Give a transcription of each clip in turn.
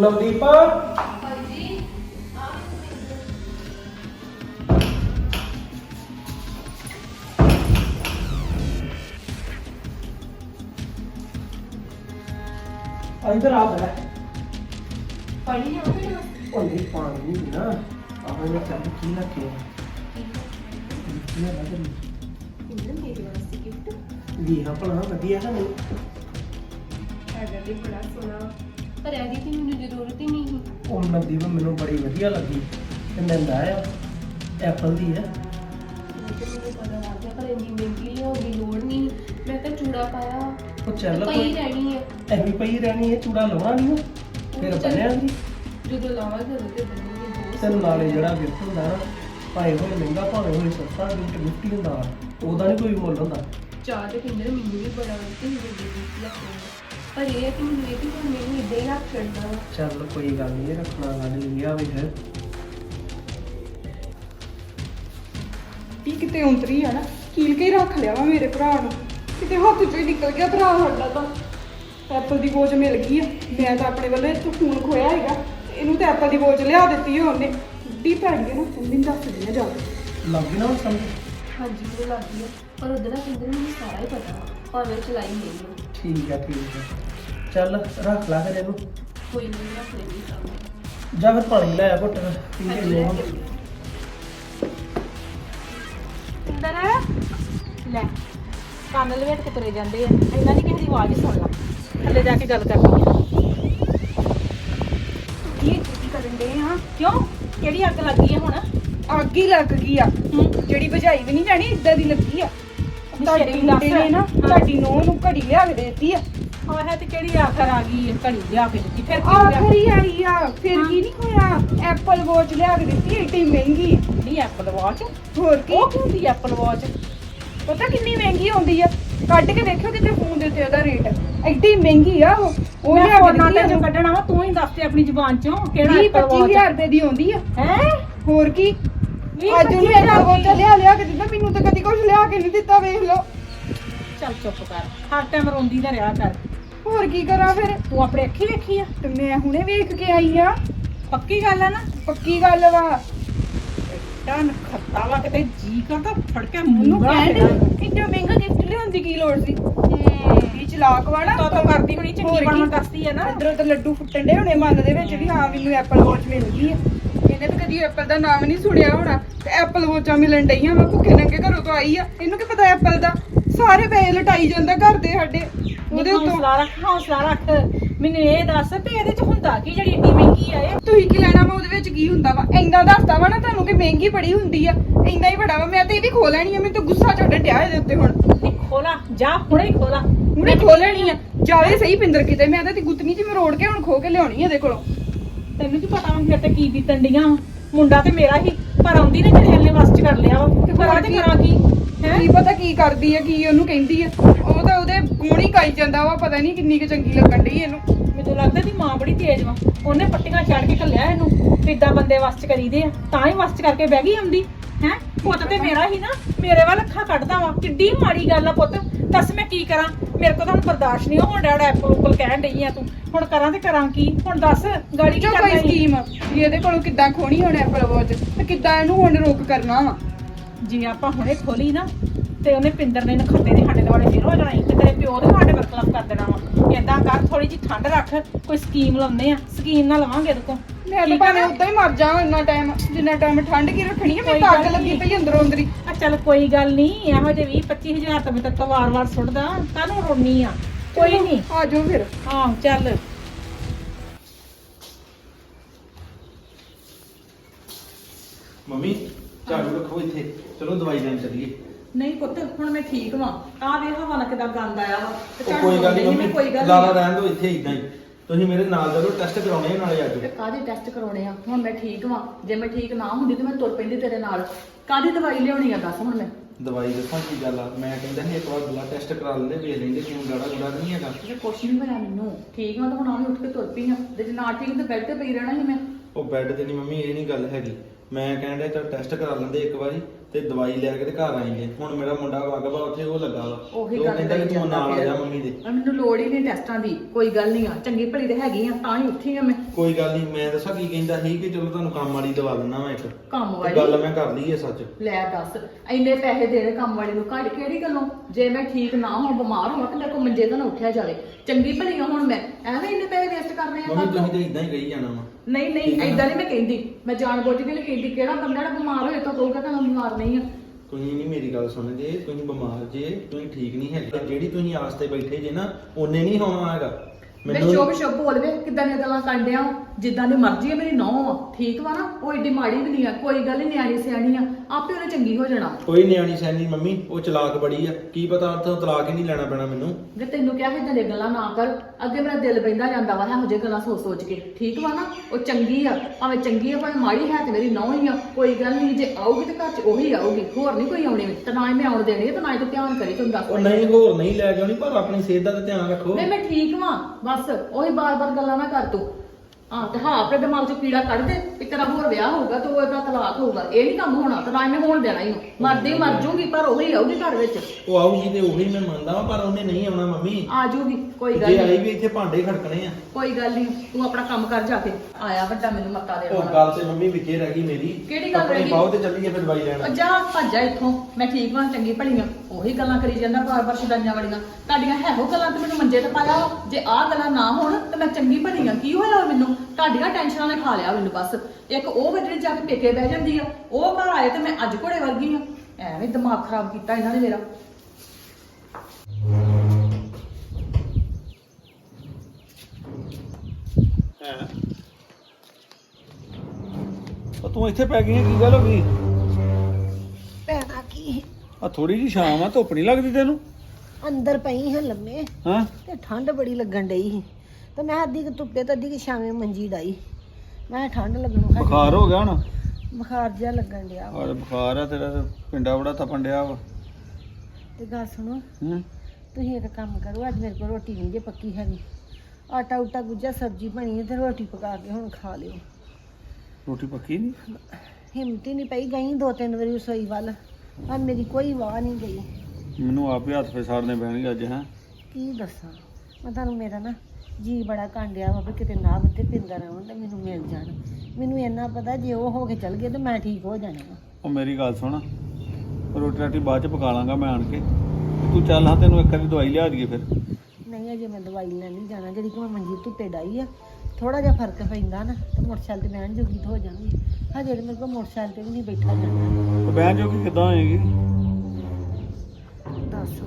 ਨਵਦੀਪ। ਹਾਂਜੀ। ਇੱਧਰ ਆ ਬੈ ਪਾਣੀ ਲਿਆਓ ਮੇਰੇ ਵਾਸਤੇ ਉਹ ਨਹੀਂ ਪਾਣੀ ਨਹੀਂ ਪੀਣਾ। ਆਹ ਇਹਨੇ ਚੱਲ ਕੀ ਲੱਗੇ ਕੀ ਲੱਗ ਰਹੀ ਇੰਦਰ ਮੇਰੇ ਵਾਸਤੇ ਗਿਫਟ ਵੀ ਆਪਣਾ ਵਧੀਆ ਹੈ। ਨਹੀਂ ਹੈਗਾ ਤੇ ਬੜਾ ਸੋਹਣਾ। ਪਰ ਇਹਦੀ ਤੇ ਮੈਨੂੰ ਜ਼ਰੂਰਤ ਹੀ ਨਹੀਂ ਸੀ। ਉਹ ਨਵਦੀਪ ਮੈਨੂੰ ਬੜੀ ਵਧੀਆ ਲੱਗੀ ਤੇ ਮੈਂ ਲਾਇਆ ਐਪਲ ਦੀ ਹੈ। ਮੈਂ ਤਾਂ ਮੈਨੂੰ ਪਤਾ ਲੱਗ ਗਿਆ ਪਰ ਇੰਨੀ ਮਹਿੰਗੀ ਲਿਆਉਣ ਦੀ ਲੋੜ ਨਹੀਂ। ਮੈਂ ਤਾਂ ਚੂੜਾ ਪਾਇਆ। ਉਹ ਚੱਲ ਪਈ ਕੋਈ ਰਹਿਣੀ ਹੈ। ਐਵੇਂ ਪਈ ਰਹਿਣੀ ਹੈ ਚੂੜਾ ਲਾਉਣਾ ਨਹੀਂ ਫਿਰ ਚੱਲ। ਬਣਿਆ ਨਹੀਂ। ਜਦੋਂ ਲਾਵਾਂਗੇ ਉਦੋਂ ਤੇ ਬਹੁਤ ਤੇ ਨਾਲੇ ਜਿਹੜਾ ਗਿਫਟ ਹੁੰਦਾ ਨਾ ਭਾਵੇਂ ਹੋਏ ਮਹਿੰਗਾ ਭਾਵੇਂ ਹੋਏ ਸਸਤਾ ਗਿਫਟ ਗਿਫਟ ਹੀ ਹੁੰਦਾ। ਉਹਦਾ ਨਹੀਂ ਕੋਈ ਮੁੱਲ ਹੁੰਦਾ। ਚਾਹ ਤੇ ਕਿੰਦਰ ਮੈਨੂੰ ਵੀ ਬੜਾ ਤੇ ਮੈਨੂੰ ਵੀ ਲੱਗਦਾ। ਪਰ ਇਹ ਹੈ ਕਿ ਮੈਨੂੰ ਇਹ ਵੀ ਹੁਣ ਮੈਨੂੰ ਇਦਾਂ ਹੀ ਰੱਖ ਛੱਡਦਾ ਵਾ। ਚੱਲ ਕੋਈ ਗੱਲ ਨਹੀਂ ਰੱਖਣਾ ਸਾਡੇ ਲਈ ਆ ਵੀ ਹੈ ਕੀ ਕਿਤੇ ਉਂਤਰੀ ਆ ਨਾ ਕੀਲ ਕੇ ਹੀ ਰੱਖ ਲਿਆ ਵਾ ਮੇਰੇ ਭਰਾ ਨੂੰ। ਕਿਤੇ ਹੱਥ ਚੋਂ ਹੀ ਨਿਕਲ ਗਿਆ ਭਰਾ ਸਾਡਾ ਤਾਂ। ਐਪਲ ਦੀ ਬੋਝ ਮਿਲ ਗਈ ਆ। ਮੈਂ ਤਾਂ ਆਪਣੇ ਵੱਲੋਂ ਇੱਥੋਂ ਫੋਨ ਖੋਇਆ ਹੈਗਾ। ਇਹਨੂੰ ਤਾਂ ਐਪਲ ਦੀ ਬੋਝ ਲਿਆ ਦਿੱਤੀ ਆ ਉਹਨੇ। ਡੀ ਪੈ ਗਈ ਨਾ ਮੰਮੀ ਨੂੰ ਦੱਸ ਦਿੰਦੇ ਜਾ ਕੇ। ਲੱਗ ਗਈ ਨਾ ਹੁਣ ਸਮਝ? ਹਾਂਜੀ ਮੈਨੂੰ ਲੱਗ ਗਈ ਆ। ਪਰ ਉਹਦੇ ਨਾਲ ਕਿੰਦਰ ਮੈਨੂੰ ਸਾਰਾ ਹੀ ਪਤਾ ਵਾ। ਭਾਵੇਂ ਚਲਾਈ ਨਹੀਂ ਆ। ਠੀਕ ਹੈ ਠੀਕ ਹੈ ਚੱਲ ਰੱਖ ਲਾ ਫਿਰ ਇਹਨੂੰ। ਕੋਈ ਨਹੀਂ ਰੱਖ ਲੈਂਦੀ ਸਾਹਮਣੇ। ਜਾਂ ਫਿਰ ਪਾਣੀ ਲੈ ਆ ਘੁੱਟ ਪੀ ਕੇ ਹਾਂਜੀ, ਲੈ ਇੰਦਰ ਲੈ ਕੰਨ ਲਵੇਟ ਕੇ ਤੁਰੇ ਜਾਂਦੇ ਆ। ਇਹਨਾਂ ਦੀ ਕਿਸੇ ਦੀ ਆਵਾਜ਼ ਹੀ ਸੁਣ ਲਾ। ਥੱਲੇ ਜਾ ਕੇ ਗੱਲ ਕਰਨੀ ਆ। ਕੀ ਕੀ ਕਰਨ ਦੇ ਆ? ਕਿਉਂ? ਕਿਹੜੀ ਅੱਗ ਲੱਗੀ ਆ ਹੁਣ? ਅੱਗ ਹੀ ਲੱਗ ਗਈ ਆ। ਜਿਹੜੀ ਬੁਝਾਈ ਵੀ ਨਹੀਂ ਜਾਣੀ ਇਦਾਂ ਦੀ ਲੱਗੀ ਆ। ਤੁਹਾਡੀ ਮੁੰਡੇ। ਨੇ ਨਾ। ਤੁਹਾਡੀ ਨੂੰਹ ਨੂੰ ਘੜੀ ਲਿਆ ਕੇ ਦੇ ਦਿੱਤੀ ਆ। ਹਾਂ ਹੈ ਤੇ ਕਿਹੜੀ ਆਖਰ ਆ ਗਈ ਘੜੀ ਲਿਆ ਕੇ ਦਿੱਤੀ ਫਿਰ ਕੀ ਹੋ ਗਿਆ ਆਖਰੀ ਆਈ ਆ ਫਿਰ। ਕੀ ਨਹੀਂ ਹੋਇਆ? ਐਪਲ ਵਾਚ ਲਿਆ ਕੇ ਦਿੱਤੀ ਏਡੀ ਮਹਿੰਗੀ। ਨਹੀਂ ਐਪਲ ਵਾਚ ਹੋਰ ਕੀ? ਉਹ ਕੀ ਹੁੰਦੀ ਐਪਲ ਵਾਚ ਪਤਾ ਕਿੰਨੀ ਮਹਿੰਗੀ ਆਉਂਦੀ ਆ? ਕੱਢ ਕੇ ਦੇਖਿਓ ਕਿਤੇ ਫੋਨ ਦੇ ਉੱਤੇ ਉਹਦਾ ਰੇਟ। ਐਡੀ ਮਹਿੰਗੀ ਆ ਉਹ। ਉਹ ਮੈਂ ਲਿਆ ਕੇ ਫੋਨਾਂ ਤੇ ਦਿੱਤੀ ਜੋ ਕੱਢਣਾ ਵਾ ਤੂੰ ਹੀ ਦੱਸ ਤੇ ਆਪਣੀ ਜ਼ੁਬਾਨ ਚੋਂ ਕਿਹੜਾ 20 ਐਪਲ 25000 ਵਾਚ ਰੁਪਏ ਦੀ ਆਉਂਦੀ ਆ। ਹੈ? ਹੋਰ ਕੀ? ਵੀਹ ਅੱਜ ਉਹਨੂੰ। ਲਿਆ ਲਿਆ ਕੇ ਦਿੱਤਾ ਮੈਨੂੰ ਤਾਂ ਕਦੀ ਕੁਝ ਲਿਆ ਕੇ ਨਹੀਂ ਦਿੱਤਾ ਵੇਖ ਲਓ। ਚੱਲ ਚੁੱਪ ਕਰ ਹਰ ਟਾਈਮ ਰੋਂਦੀ ਨਾ ਰਿਹਾ ਕਰ। ਹੋਰ ਕੀ ਕਰਾਂ ਫਿਰ? ਤੂੰ ਆਪਣੇ ਅੱਖੀ ਵੇਖੀ ਆ? ਤੇ ਮੈਂ ਹੁਣੇ ਵੇਖ ਕੇ ਆਈ ਆ। ਪੱਕੀ ਗੱਲ ਆ ਨਾ? ਪੱਕੀ ਗੱਲ ਵਾ। ਟਨ ਖੱਤਾ ਵਾ ਕਿਤੇ ਜੀ ਕਰਦਾ ਫੜ ਕੇ ਉਹਨੂੰ ਮੂੰਗਾ ਕਹਿਣ ਇੰਨਾ ਮਹਿੰਗਾ ਗਿਫਟ ਲਿਆਉਣ ਦੀ ਕੀ ਲੋੜ ਸੀ? ਇਹ ਚਲਾਕ ਵਾਲਾ ਤਾਂ ਤਾਂ ਕਰਦੀ ਹੋਣੀ ਚੰਗੀ ਹੋਰ ਕੀ? ਬਣਨ ਦੱਸਦੀ ਆ ਨਾ। ਅੰਦਰੋਂ ਤਾਂ ਲੱਡੂ ਫੁੱਟਣ ਦੇ ਹੋਣੇ ਮਨ ਦੇ ਵਿੱਚ ਵੀ ਹਾਂ ਮੈਨੂੰ ਐਪਲ ਵਾਚ ਮਿਲ ਗਈ ਆ। ਇਹਨੇ ਤਾਂ ਕਦੀ ਐਪਲ ਦਾ ਨਾਮ ਨਹੀਂ ਸੁਣਿਆ ਹੋਣਾ। ਤੇ ਐਪਲ ਵਾਚਾਂ ਮਿਲਣ ਡਈਆਂ ਮੈਂ ਭੁੱਖੇ ਨੰਗੇ ਘਰੋਂ ਤੋਂ ਆਈ ਆ। ਇਹਨੂੰ ਕੀ ਪਤਾ ਐਪਲ ਦਾ? ਸਾਰੇ ਪੈਸੇ ਲਟਾਈ ਜਾਂਦਾ ਘਰ ਦੇ ਸਾਡੇ। ਉਹਦੇ ਉੱਤੋਂ ਹੌਸਲਾ ਰੱਖ ਹੌਸਲਾ ਰੱਖ। ਮੈਨੂੰ ਇਹ ਦੱਸ ਵੀ ਇਹਦੇ ਚ ਹੁੰਦਾ ਕੀ ਜਿਹੜੀ ਏਡੀ ਮਹਿੰਗੀ ਆ ਇਹ? ਤੁਸੀਂ ਕੀ ਲੈਣਾ ਵਾ ਉਹਦੇ ਵਿੱਚ ਕੀ ਹੁੰਦਾ ਵਾ? ਇੰਨਾ ਦੱਸਦਾ ਵਾ ਨਾ ਤੁਹਾਨੂੰ ਕਿ ਮਹਿੰਗੀ ਬੜੀ ਹੁੰਦੀ ਆ। ਇੰਨਾ ਹੀ ਬੜਾ ਵਾ ਮੈਂ ਤੇ ਇਹ ਵੀ ਖੋ ਲੈਣੀ ਆ ਮੈਨੂੰ ਤਾਂ ਗੁੱਸਾ ਚੜਨ ਡਿਆ ਇਹਦੇ ਉੱਤੇ ਹੁਣ। ਨਹੀਂ ਖੋਲਾ। ਜਾ ਹੁਣੇ ਹੀ ਖੋਲਾ। ਹੁਣੇ ਖੋ ਲੈਣੀ ਆ। ਜਾਵੇ ਸਹੀ ਪਿੰਦਰ ਕਿਤੇ ਮੈਂ ਤਾਂ ਤੇ ਗੁੱਤਨੀ ਚ ਮਰੋੜ ਕੇ ਹੁਣ ਖੋ ਕੇ ਲਿਆਉਣੀ ਆ ਇਹਦੇ ਕੋਲੋਂ। ਤੈਨੂੰ ਕੀ ਪਤਾ ਹੁਣ ਮੇਰੇ ਤੇ ਕੀ ਬੀਤਣ ਡੀਆਂ ਵਾਂ? ਮੁੰਡਾ ਤੇ ਮੇਰਾ ਹੀ ਪਰ ਆਉਂਦੀ ਨੇ ਜਿਹੜੇ ਹੱਲੇ ਵਸ ਚ ਕਰ ਲਿਆ ਵਾ। ਤੇ ਕਰਾਂ ਤੇ ਕਰਾਂ ਕੀ? ਹੈ? ਕੀ ਪਤਾ ਕੀ ਕਰਦੀ ਆ ਕੀ ਉਹਨੂੰ ਕਹਿੰਦੀ ਆ। ਉਹ ਤਾਂ ਉਹਦੇ ਗੂਣ ਹੀ ਕਾਈ ਜਾਂਦਾ ਵਾ ਪਤਾ ਨਹੀਂ ਕਿੰਨੀ ਕੁ ਚੰਗੀ ਲੱਗਣ ਡਈ ਇਹਨੂੰ। ਮੈਨੂੰ ਲੱਗਦਾ ਦੀ ਮਾਂ ਬੜੀ ਤੇਜ਼ ਵਾ। ਉਹਨੇ ਪੱਟੀਆਂ ਛੱਡ ਕੇ ਘੱਲਿਆ ਇਹਨੂੰ ਵੀ ਏਦਾਂ ਬੰਦੇ ਵਸ ਚ ਕਰੀਦੇ ਆ। ਤਾਂ ਹੀ ਵਸ ਚ ਕਰਕੇ ਬਹਿ ਗਈ ਆਉਂਦੀ ਹੈ? ਪੁੱਤ ਤੇ ਮੇਰਾ ਹੀ ਨਾ ਮੇਰੇ ਵੱਲ ਅੱਖਾਂ ਕੱਢਦਾ ਵਾ। ਕਿੱਡੀ ਮਾੜੀ ਗੱਲ ਆ ਪੁੱਤ। ਦੱਸ ਮੈਂ ਕੀ ਕਰਾਂ? ਮੇਰੇ ਕੋਲ ਤਾਂ ਹੁਣ ਬਰਦਾਸ਼ਤ ਨਹੀਂ ਹੋਣ ਡੈਡ ਐਪਲ ਉਪਲ ਕਹਿਣ ਡਈ ਆ ਤੂੰ। ਹੁਣ ਕਰਾਂ ਤੇ ਕਰਾਂ ਕੀ? ਹੁਣ ਦੱਸ ਗਾੜੀ ਜੋ ਕੀ ਕੋਈ ਕਰਨਾ ਈ? ਸਕੀਮ ਵੀ ਇਹਦੇ ਕੋਲੋਂ ਕਿੱਦਾਂ ਖੋਣੀ ਹੁਣ ਐਪਲ ਵਾਚ ਤੇ ਕਿੱਦਾਂ ਇਹਨੂੰ ਹੁਣ ਰੋਕ ਕਰਨਾ ਵਾ? ਜੇ ਆਪਾਂ ਹੁਣੇ ਖੋਲੀ ਨਾ ਤੇ ਉਹਨੇ ਪਿੰਦਰ ਨੇ ਨਖੱਤੇ ਦੇ ਸਾਡੇ ਦੁਆਲੇ ਫੇਰ ਹੋ ਜਾਣਾ ਤੇ ਤੇਰੇ ਪਿਓ ਦੇ ਸਾਡੇ ਬਰਖਲਾਫ ਕਰ ਦੇਣਾ ਵਾ। ਏਦਾਂ ਕਰ ਥੋੜੀ ਜੀ ਠੰਡ ਰੱਖ ਕੋਈ ਸਕੀਮ ਲਾਉਂਦੇ ਆ। ਸਕੀਮ ਨਾ ਲਵਾਂਗੇ ਇਹਦੇ ਕੋਲ। ਮੈਂ ਤਾਂ ਠੀਕ ਆ ਭਾਵੇਂ ਨਾ? ਉਦਾਂ ਹੀ ਮਰ ਜਾ ਇੰਨਾ ਟਾਈਮ ਜਿੰਨਾ ਟਾਈਮ ਠੰਡ ਕੀ ਰੱਖਣੀ ਆ ਮੈਂ ਕੋਈ ਤਾਂ ਅੱਗ ਗੱਲ ਲੱਗੀ ਨਹੀਂ। ਪਈ ਅੰਦਰੋਂ ਅੰਦਰੀ। ਆ ਚੱਲ ਕੋਈ ਗੱਲ ਨਹੀਂ ਇਹੋ ਜਿਹੇ 20 25000 ਤਾਂ ਮੈਂ ਤਾਂ ਵਾਰ-ਵਾਰ ਸੁੱਟਦਾ। ਕਾਹਨੂੰ ਰੋਣੀ ਆ? ਕੋਈ ਨਹੀਂ। ਆ ਜਾਓ ਫਿਰ। ਹਾਂ ਚੱਲ। ਮੰਮੀ ਝਾੜੂ ਰੱਖੋ ਇੱਥੇ। ਚਲੋ ਦਵਾਈ ਲੈਣ ਚੱਲੀਏ। ਨਹੀਂ ਪੁੱਤ ਹੁਣ ਮੈਂ ਠੀਕ ਵਾਂ। ਆ ਵੇਖ ਹਵਾ ਨਾਲ ਕਿਦਾਂ ਗੰਦ ਆਇਆ ਵਾ। ਤੇ ਉਹ ਝਾੜੂ ਕੋਈ ਗੱਲ ਨਹੀਂ ਲਾਉਂਦੇ ਕੋਈ ਮੰਮੀ ਗੱਲ ਲਾਲਾ ਨੀ। ਰਹਿਣ ਦਿਓ ਇੱਥੇ ਇਦਾਂ ਹੀ। ਤੁਸੀਂ ਮੇਰੇ ਨਾਲ ਚਲੋ ਟੈਸਟ ਕਰਾਉਣੇ ਆ ਨਾਲੇ ਅੱਜ। ਤੇ ਕਾਹਦੇ ਟੈਸਟ ਕਰਾਉਣੇ ਆ? ਹੁਣ ਮੈਂ ਠੀਕ ਵਾਂ। ਜੇ ਮੈਂ ਠੀਕ ਨਾ ਹੁੰਦੀ ਤੇ ਮੈਂ ਤੁਰ ਪੈਂਦੀ ਤੇਰੇ ਨਾਲ। ਕਾਹਦੀ ਦਵਾਈ ਲਿਆਉਣੀ ਆ ਦੱਸ ਹੁਣ ਮੈਂ? ਦਵਾਈ ਦੱਸਾਂ ਕੀ ਗੱਲ ਆ? ਮੈਂ ਕਹਿੰਦਾ ਸੀ ਇੱਕ ਵਾਰ ਬਲੱਡ ਟੈਸਟ ਕਰਾ ਲੈਂਦੇ ਵੇਖ ਲੈਂਦੇ ਕਿਉਂ ਗਾੜਾ ਗੁੜਾ ਨਹੀਂ ਹੈਗਾ। ਕੁਛ ਨਹੀਂ ਹੋਇਆ ਮੈਨੂੰ। ਠੀਕ ਵਾਂ ਤਾਂ ਹੁਣ ਆਵੇਂ ਉੱਠ ਕੇ ਤੁਰ ਪਈ ਆ ਤੇ ਜੇ ਨਾ ਠੀਕ ਤੇ ਬੈੱਡ ਤੇ ਪਈ ਰਹਿਣਾ ਸੀ ਮੈਂ। ਉਹ ਬੈੱਡ ਤੇ ਨਹੀਂ ਮੰਮੀ ਇਹ ਨਹੀਂ ਗੱਲ ਹੈਗੀ। ਮੈਂ ਕਹਿੰਦਾ ਚਲ ਟੈਸਟ ਕਰਾ ਲੈਂਦੇ ਇੱਕ ਵਾਰੀ ਤੇ ਦਵਾਈ ਲੈ ਕੇ ਤੇ ਘਰ ਆਏਂਗੇ ਹੁਣ ਮੇਰਾ ਮੁੰਡਾ ਵਾਗਬਾ ਉੱਥੇ ਉਹ ਲੱਗਾ ਵਾ। ਉਹੀ ਤੇ ਉਹ ਗੱਲ ਕਹਿੰਦਾ ਕਿ ਤੂੰ ਨਾਲ ਆ ਜਾ। ਮੰਮੀ ਦੇ। ਮੈਨੂੰ ਲੋੜ ਹੀ ਨਹੀਂ ਟੈਸਟਾਂ ਦੀ। ਕੋਈ ਗੱਲ ਨਹੀਂ ਆ। ਚੰਗੀ ਭਲੀ ਤੇ ਹੈਗੀ ਆ ਤਾਂ ਹੀ ਉੱਠੀ ਆ ਮੈਂ। ਕੋਈ ਗੱਲ ਨਹੀਂ ਮੈਂ ਦੱਸਾਂ ਕੀ ਕਹਿੰਦਾ ਸੀ ਕਿ ਚਲੋ ਤੁਹਾਨੂੰ ਕੰਮ ਵਾਲੀ ਦਵਾ ਦਿੰਦਾ ਮੈਂ ਇੱਕ। ਕੰਮ ਵਾਲੀ? ਗੱਲ ਮੈਂ ਕਰ ਲਈ ਹੈ ਸੱਚ। ਲੈ ਦੱਸ ਇੰਨੇ ਪੈਸੇ ਦੇਣੇ ਕੰਮ ਵਾਲੇ ਨੂੰ ਘੱਟ ਕਿਹੜੀ ਗੱਲੋਂ? ਜੇ ਮੈਂ ਠੀਕ ਨਾ ਹਾਂ ਬਿਮਾਰ ਹੋਵਾਂ ਤੇ ਮੇਰੇ ਕੋਲ ਮੰਜੇ ਤੋਂ ਨਾ ਉੱਠਿਆ ਜਾਵੇ। ਚੰਗੀ ਭਲੀ ਹੁਣ ਮੈਂ ਐਵੇਂ ਇੰਨੇ ਪੈਸੇ ਵੇਸਟ ਕਰ ਰਹੇ ਆ ਮੰਮੀ? ਤੁਸੀਂ ਤੇ? ਇਦਾਂ ਹੀ ਕਹੀ ਜਾਣਾ ਵਾ। ਨਹੀਂ ਨਹੀਂ ਐਦਾਂ ਨਹੀਂ ਮੈਂ ਕਹਿੰਦੀ। ਮੈਂ ਜਾਣ ਬੁੱਝ ਕੇ ਨਹੀਂ ਕਹਿੰਦੀ ਕਿਹੜਾ ਬੰਦਾ ਜਿਹੜਾ ਬਿਮਾਰ ਹੋਏ ਤਾਂ ਕਹੂਗਾ ਤਾਂ ਮੈਂ ਬਿਮਾਰ ਨਹੀਂ ਆ। ਤੁਸੀਂ ਨਹੀਂ ਮੇਰੀ ਗੱਲ ਸੁਣਦੇ ਤੁਸੀਂ ਬਿਮਾਰ ਜੇ ਤੁਸੀਂ ਠੀਕ ਨਹੀਂ ਹੈਗੇ। ਜਿਹੜੀ ਤੁਸੀਂ ਆਸ ਤੇ ਬੈਠੇ ਜੇ ਨਾ ਉਹਨੇ ਨਹੀਂ ਹੋਣਾ ਹੈਗਾ। ਮੈਂ ਸ਼ੁਭ ਸ਼ੁਭ ਬੋਲਵੇ ਕਿੱਦਾਂ ਦੀਆਂ ਗੱਲਾਂ ਕਾਂਡਿਆ ਜਿੱਦਾਂ ਦੀ ਮਰਜ਼ੀ ਹੈ ਮੇਰੀ ਨੌ ਆ ਠੀਕ ਵਾ ਨਾ? ਉਹ ਏਡੀ ਮਾੜੀ ਵੀ ਨਹੀਂ ਆ ਕੋਈ ਗੱਲ ਨਹੀਂ ਨਿਆਣੀ ਸਿਆਣੀ ਆ ਆਪੇ ਉਹਨੇ ਚੰਗੀ ਹੋ ਜਾਣਾ। ਕੋਈ ਨਿਆਣੀ ਸੈਨੀ ਮੰਮੀ ਉਹ ਚਲਾਕ ਬੜੀ ਆ ਕੀ ਪਤਾ ਉੱਥੋਂ ਤਲਾਕ ਹੀ ਨਹੀਂ ਲੈਣਾ ਪੈਣਾ ਮੈਨੂੰ। ਜੇ ਤੈਨੂੰ ਕਿਹਾ ਕਿ ਦੀਆਂ ਗੱਲਾਂ ਨਾ ਕਰ ਅੱਗੇ ਮੇਰਾ ਦਿਲ ਬੈਂਦਾ ਜਾਂਦਾ ਵਾ ਇਹੋ ਜਿਹੇ ਗੱਲਾਂ ਸੋਚ ਸੋਚ ਕੇ ਠੀਕ ਵਾ ਨਾ? ਉਹ ਚੰਗੀ ਆ ਭਾਵੇਂ ਚੰਗੀ ਆ ਭਾਵੇਂ ਮਾੜੀ ਹੈ ਤੇ ਮੇਰੀ ਨੌ ਹੀ ਆ ਕੋਈ ਗੱਲ ਨਹੀਂ ਜੇ ਆਊਗੀ ਤੇ ਘਰ 'ਚ ਉਹੀ ਆਊਗੀ ਹੋਰ ਨਹੀਂ ਕੋਈ ਆਉਣੀ ਤੇ ਨਾ ਹੀ ਮੈਂ ਆਉਣ ਦੇਣੀ ਤੇ ਨਾ ਹੀ ਤੂੰ ਧਿਆਨ ਕਰੀ ਤੈਨੂੰ ਦੱਸ ਉਹ ਨਹੀਂ ਹੋਰ ਨਹੀਂ ਲੈ ਕੇ ਆਉਣੀ ਪਰ ਆਪਣੀ ਸਿਹਤ ਦਾ ਤਾਂ ਧਿਆਨ ਰੱਖੋ। ਨਹੀਂ ਮੈਂ ਠੀਕ ਵਾਂ ਬਸ ਉਹੀ ਬਾਰ-ਬਾਰ ਗੱਲਾਂ ਨਾ ਕਰ ਤੂੰ। ਹਾਂ ਤੇ ਹਾਂ ਆਪਣੇ ਦਿਮਾਗ 'ਚ ਕੀੜਾ ਕੱਢ ਦੇ ਕਿ ਤੇਰਾ ਹੋਰ ਵਿਆਹ ਹੋਊਗਾ ਤੇ ਉਹਦਾ ਤਲਾਕ ਹੋਊਗਾ। ਇਹ ਨਹੀਂ ਕੰਮ ਹੋਣਾ ਤੇ ਨਾ ਹੀ ਹੋਣ ਦੇਣਾ ਹੀ ਮਰਦੀ ਮਰ ਜੂਗੀ ਪਰ ਉਹੀ ਆਊਗੀ ਘਰ ਵਿੱਚ। ਉਹ ਆਊਗੀ ਤੇ ਉਹੀ ਮੈਂ ਮੰਨਦਾ ਵਾਂ, ਪਰ ਉਹਨੇ ਨਹੀਂ ਆਉਣਾ ਮੰਮੀ। ਆ ਜੂਗੀ ਕੋਈ ਗੱਲ ਜੇ ਨਹੀਂ। ਆਈ ਵੀ ਇੱਥੇ ਭਾਂਡੇ ਖੜਕਣੇ ਆ। ਕੋਈ ਗੱਲ ਨਹੀਂ ਤੂੰ ਆਪਣਾ ਕੰਮ ਕਰ ਜਾ ਕੇ। ਆਇਆ ਵੱਡਾ ਮੈਨੂੰ ਮੱਤਾ ਦੇਣ ਉਹ ਵਾਲਾ। ਗੱਲ ਤੇ ਮੰਮੀ ਵਿਖੇ ਰਹਿ ਗਈ ਮੇਰੀ। ਕਿਹੜੀ ਗੱਲ ਰਹਿ ਗਈ? ਪਾਓ ਤੇ ਚੱਲੀਏ ਫਿਰ ਦਵਾਈ ਲੈਣ। ਉਹ ਜਾ ਭੱਜ ਜਾ ਇੱਥੋਂ। ਮੈਂ ਠੀਕ ਵਾਂ ਚੰਗੀ ਭਲੀਆਂ। ਉਹੀ ਗੱਲਾਂ ਕਰੀ ਜਾਂਦਾ ਬਾਰ-ਬਾਰ ਸ਼ਦਾਈਆਂ ਵਾਲੀਆਂ। ਤੁਹਾਡੀਆਂ ਹੈਹੋ ਗੱਲਾਂ ਤੇ ਮੈਨੂੰ ਮੰਜੇ ਤੇ ਪਾਇਆ ਵਾ। ਜੇ ਆਹ ਗੱਲਾਂ ਨਾ ਹੋਣ ਤੇ ਮੈਂ ਚੰਗੀ ਭਲੀਆਂ ਕੀ ਹੋਇਆ ਵਾ ਮੈਨੂੰ? ਤੁਹਾਡੀਆਂ ਟੈਨਸ਼ਨਾਂ ਨੇ ਖਾ ਲਿਆ ਮੈਨੂੰ ਬਸ। ਇੱਕ ਉਹ ਵਾ ਜਿਹੜੀ ਜਾ ਕੇ ਪੇਕੇ ਬਹਿ ਜਾਂਦੀ ਆ ਉਹ ਘਰ ਆਏ ਤੇ ਮੈਂ ਅੱਜ ਘੋੜੇ ਵਰਗੀ ਆ। ਐਵੇਂ ਦਿਮਾਗ ਖਰਾਬ ਕੀਤਾ ਇਹਨਾਂ ਨੇ ਮੇਰਾ। ਉਹ ਤੂੰ ਇੱਥੇ ਪੈ ਗਈ ਹੈ ਕੀ ਗੱਲ ਹੋ ਗਈ? ਭੈਣਾ ਕੀ ਆ ਥੋੜੀ ਜੀ ਸ਼ਾਮ ਆ ਧੁੱਪ ਨਹੀਂ ਲੱਗਦੀ ਤੈਨੂੰ? ਅੰਦਰ ਪਈ ਹਾਂ ਲੰਮੇ ਹਾਂ। ਤੇ ਠੰਡ ਬੜੀ ਲੱਗਣ ਡਈ ਸੀ। ਤੇ ਮੈਂ ਅੱਧੀ ਕੁ ਧੁੱਪੇ ਤੇ ਅੱਧੀ ਕੁ ਛਾਵੇਂ ਮੰਜੀ ਡਾਈ। ਮੈਂ ਕਿਹਾ ਠੰਡ ਲੱਗਣੋਂ ਹਟ ਬੁਖਾਰ ਹੋ ਗਿਆ ਹੁਣ? ਬੁਖਾਰ ਜਿਹਾ ਲੱਗਣ ਡਿਆ ਵਾ। ਔਰ ਬੁਖਾਰ ਆ ਤੇਰਾ ਤੇ ਪਿੰਡਾ ਬੜਾ ਤਪਣ ਡਿਆ ਵਾ। ਤੇ ਗੱਲ ਸੁਣੋ ਹੂੰ। ਤੁਸੀਂ ਇੱਕ ਕੰਮ ਕਰੋ ਅੱਜ ਮੇਰੇ ਕੋਲ ਰੋਟੀ ਨਹੀਂ ਜੇ ਪੱਕੀ ਹੈਗੀ। ਆਟਾ ਉਟਾ ਗੁੱਜਾ ਸਬਜ਼ੀ ਬਣੀ ਹੈ ਤੇ ਰੋਟੀ ਪਕਾ ਕੇ ਹੁਣ ਖਾ ਲਿਓ। ਰੋਟੀ ਪੱਕੀ ਨਹੀਂ ਹਿੰਮਤ ਹੀ ਨਹੀਂ ਪਈ ਗਈ ਦੋ ਤਿੰਨ ਵਾਰੀ ਰਸੋਈ ਵੱਲ। ਪਰ ਮੇਰੀ ਕੋਈ ਵਾਹ ਨਹੀਂ ਗਈ। ਮੈਨੂੰ ਆਪ ਹੀ ਹੱਥ ਫਸਾੜਨੇ ਪੈਣਗੇ ਅੱਜ ਹੈ? ਕੀ ਦੱਸਾਂ? ਮੈਂ ਤੁਹਾਨੂੰ ਮੇਰਾ ਨਾ ਜੀ ਬੜਾ ਕਾਂਡਿਆ ਵਾ ਵੀ ਕਿਤੇ ਨਾ ਤੇ ਪਿੰਦਰ ਆਉਣ ਤੇ ਮੈਨੂੰ ਮਿਲ ਜਾਣ। ਮੈਨੂੰ ਇੰਨਾ ਪਤਾ ਜੇ ਉਹ ਹੋ ਕੇ ਚਲ ਗਏ ਤੇ ਮੈਂ ਠੀਕ ਹੋ ਜਾਣਾ ਵਾ। ਉਹ ਮੇਰੀ ਗੱਲ ਸੁਣ। ਰੋਟੀ ਰਾਟੀ ਬਾਅਦ ਚ ਪਕਾ ਲਾਂਗਾ ਮੈਂ ਆਣ ਕੇ। ਤੂੰ ਚੱਲ ਹਾਂ ਤੈਨੂੰ ਇੱਕ ਵਾਰੀ ਦਵਾਈ ਲਿਆ ਦਈਏ ਫਿਰ। ਨਹੀਂ ਅਜੇ ਮੈਂ ਦਵਾਈ ਲੈਣ ਨਹੀਂ ਜਾਣਾ ਜਿਹੜੀ ਕਿ ਮੈਂ ਮੰਜੀ ਧੁੱਪੇ ਡਾਈ ਆ। ਥੋੜਾ ਜਿਹਾ ਫ਼ਰਕ ਪੈਂਦਾ ਨਾ ਤੇ ਮੋਟਰਸਾਈਕਲ ਤੇ ਬਹਿਣ ਜੋਗੀ ਤਾਂ ਹੋ ਜਾਂਦੀ ਹਜੇ ਤੇ ਮੇਰੇ ਕੋਲ ਮੋਟਰਸਾਈਕਲ ਤੇ ਵੀ ਨਹੀਂ ਬੈਠਾ ਜਾਂਦਾ ਉਹ ਬਹਿਣ ਜੋਗੀ ਕਿੱਦਾਂ ਹੋਏਗੀ? ਦੱਸ।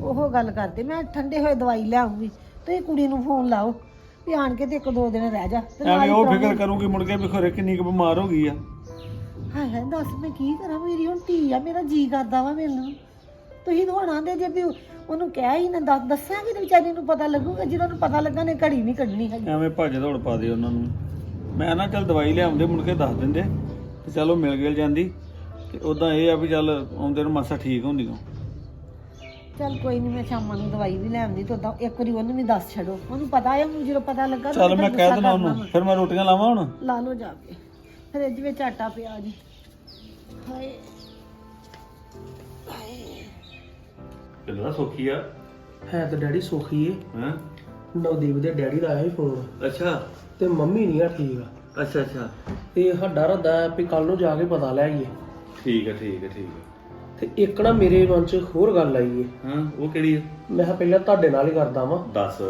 ਉਹ ਗੱਲ ਕਰਦੇ ਮੈਂ ਠੰਡੇ ਹੋਏ ਦਵਾਈ ਲਿਆਉਂਗੀ ਤੁਸੀਂ ਕੁੜੀ ਨੂੰ ਫੋਨ ਲਾਓ ਵੀ ਆਣ ਕੇ ਤੇ ਇੱਕ ਦੋ ਦਿਨ ਰਹਿ ਜਾ ਤੇ ਐਵੇਂ ਹੀ ਉਹ ਫਿਕਰ ਕਰੂਗੀ ਮੁੜ ਕੇ ਵੀ ਖਰੇ ਕਿੰਨੀ ਕੁ ਬਿਮਾਰ ਹੋ ਗਈ ਆ। ਹਾਏ ਹਾਏ ਦੱਸ ਮੈਂ ਕੀ ਕਰਾਂ ਮੇਰੀ ਹੁਣ ਧੀ ਆ ਮੇਰਾ ਜੀ ਕਰਦਾ ਵਾ ਮੈਨੂੰ ਤੁਸੀਂ ਤਾਂ ਹੁਣ ਆਂਦੇ ਜੇ ਵੀ ਉਹਨੂੰ ਕਹਿ ਹੀ ਨਾ ਦੱਸ ਦੱਸਾਂਗੇ ਤੇ ਵਿਚਾਰੀ ਨੂੰ ਪਤਾ ਲੱਗੂਗਾ ਜਦੋਂ ਨੂੰ ਪਤਾ ਲੱਗਾ ਨੇ ਘੜੀ ਨਹੀਂ ਕੱਢਣੀ ਹੈਗੀ। ਐਵੇਂ ਭੱਜ ਦੌੜ ਪਾ ਦੇ ਉਹਨਾਂ ਨੂੰ। ਮੈਂ ਨਾ ਚੱਲ ਦਵਾਈ ਲਿਆਉਂਦੇ ਮੁੜ ਕੇ ਦੱਸ ਦਿੰਦੇ ਤੇ ਚਲੋ ਮਿਲ ਗਿਲ ਜਾਂਦੀ ਤੇ ਉਦਾਂ ਇਹ ਆ ਵੀ ਚੱਲ ਆਉਂਦੇ ਨੂੰ ਮਾਸਾ ਠੀਕ ਹੁੰਦੀ ਓ ਚੱਲ ਕੋਈ ਨਹੀਂ ਮੈਂ ਸ਼ਾਮਾਂ ਨੂੰ ਦਵਾਈ ਵੀ ਲੈ ਆਉਂਦੀ ਤਾਂ ਉਦਾਂ ਇੱਕ ਵਾਰੀ ਉਹਨੂੰ ਵੀ ਦੱਸ ਛੱਡੋ। ਉਹਨੂੰ ਪਤਾ ਹੈ ਉਹਨੂੰ ਜਦੋਂ ਪਤਾ ਲੱਗਾ ਤਾਂ ਚੱਲ ਮੈਂ ਕਹਿ ਦੇਣਾ ਉਹਨੂੰ ਫਿਰ ਮੈਂ ਰੋਟੀਆਂ ਲਾਵਾਂ ਹੁਣ। ਲਾ ਲਓ ਜਾ ਕੇ। ਫਰਿੱਜ ਵਿੱਚ ਆਟਾ ਪਿਆ ਜੀ। ਹਾਏ। ਕਿੰਨਾ ਸੌਖੀ ਆ। ਹੈ ਤਾਂ ਡੈਡੀ ਸੁਖੀ ਏ। ਹਾਂ? ਨਵਦੀਪ ਦੇ ਡੈਡੀ ਦਾ ਆਇਆ ਸੀ ਫੋਨ। ਅੱਛਾ। ਤੇ ਮੰਮੀ ਨਹੀਂ ਆ ਠੀਕ ਅੱਛਾ ਅੱਛਾ। ਤੇ ਸਾਡਾ ਰੱਦਾ ਵੀ ਕੱਲ ਨੂੰ ਜਾ ਕੇ ਪਤਾ ਲੈ ਆਈਏ। ਠੀਕ ਹੈ ਠੀਕ ਹੈ ਠੀਕ ਹੈ ਤੇ ਇੱਕ ਨਾ ਮੇਰੇ ਮਨ 'ਚ ਹੋਰ ਗੱਲ ਆਈ ਏ। ਹਾਂ ਉਹ ਕਿਹੜੀ ਆ? ਮੈਂ ਕਿਹਾ ਪਹਿਲਾਂ ਤੁਹਾਡੇ ਨਾਲ ਹੀ ਕਰਦਾ ਵਾਂ। ਦੱਸ।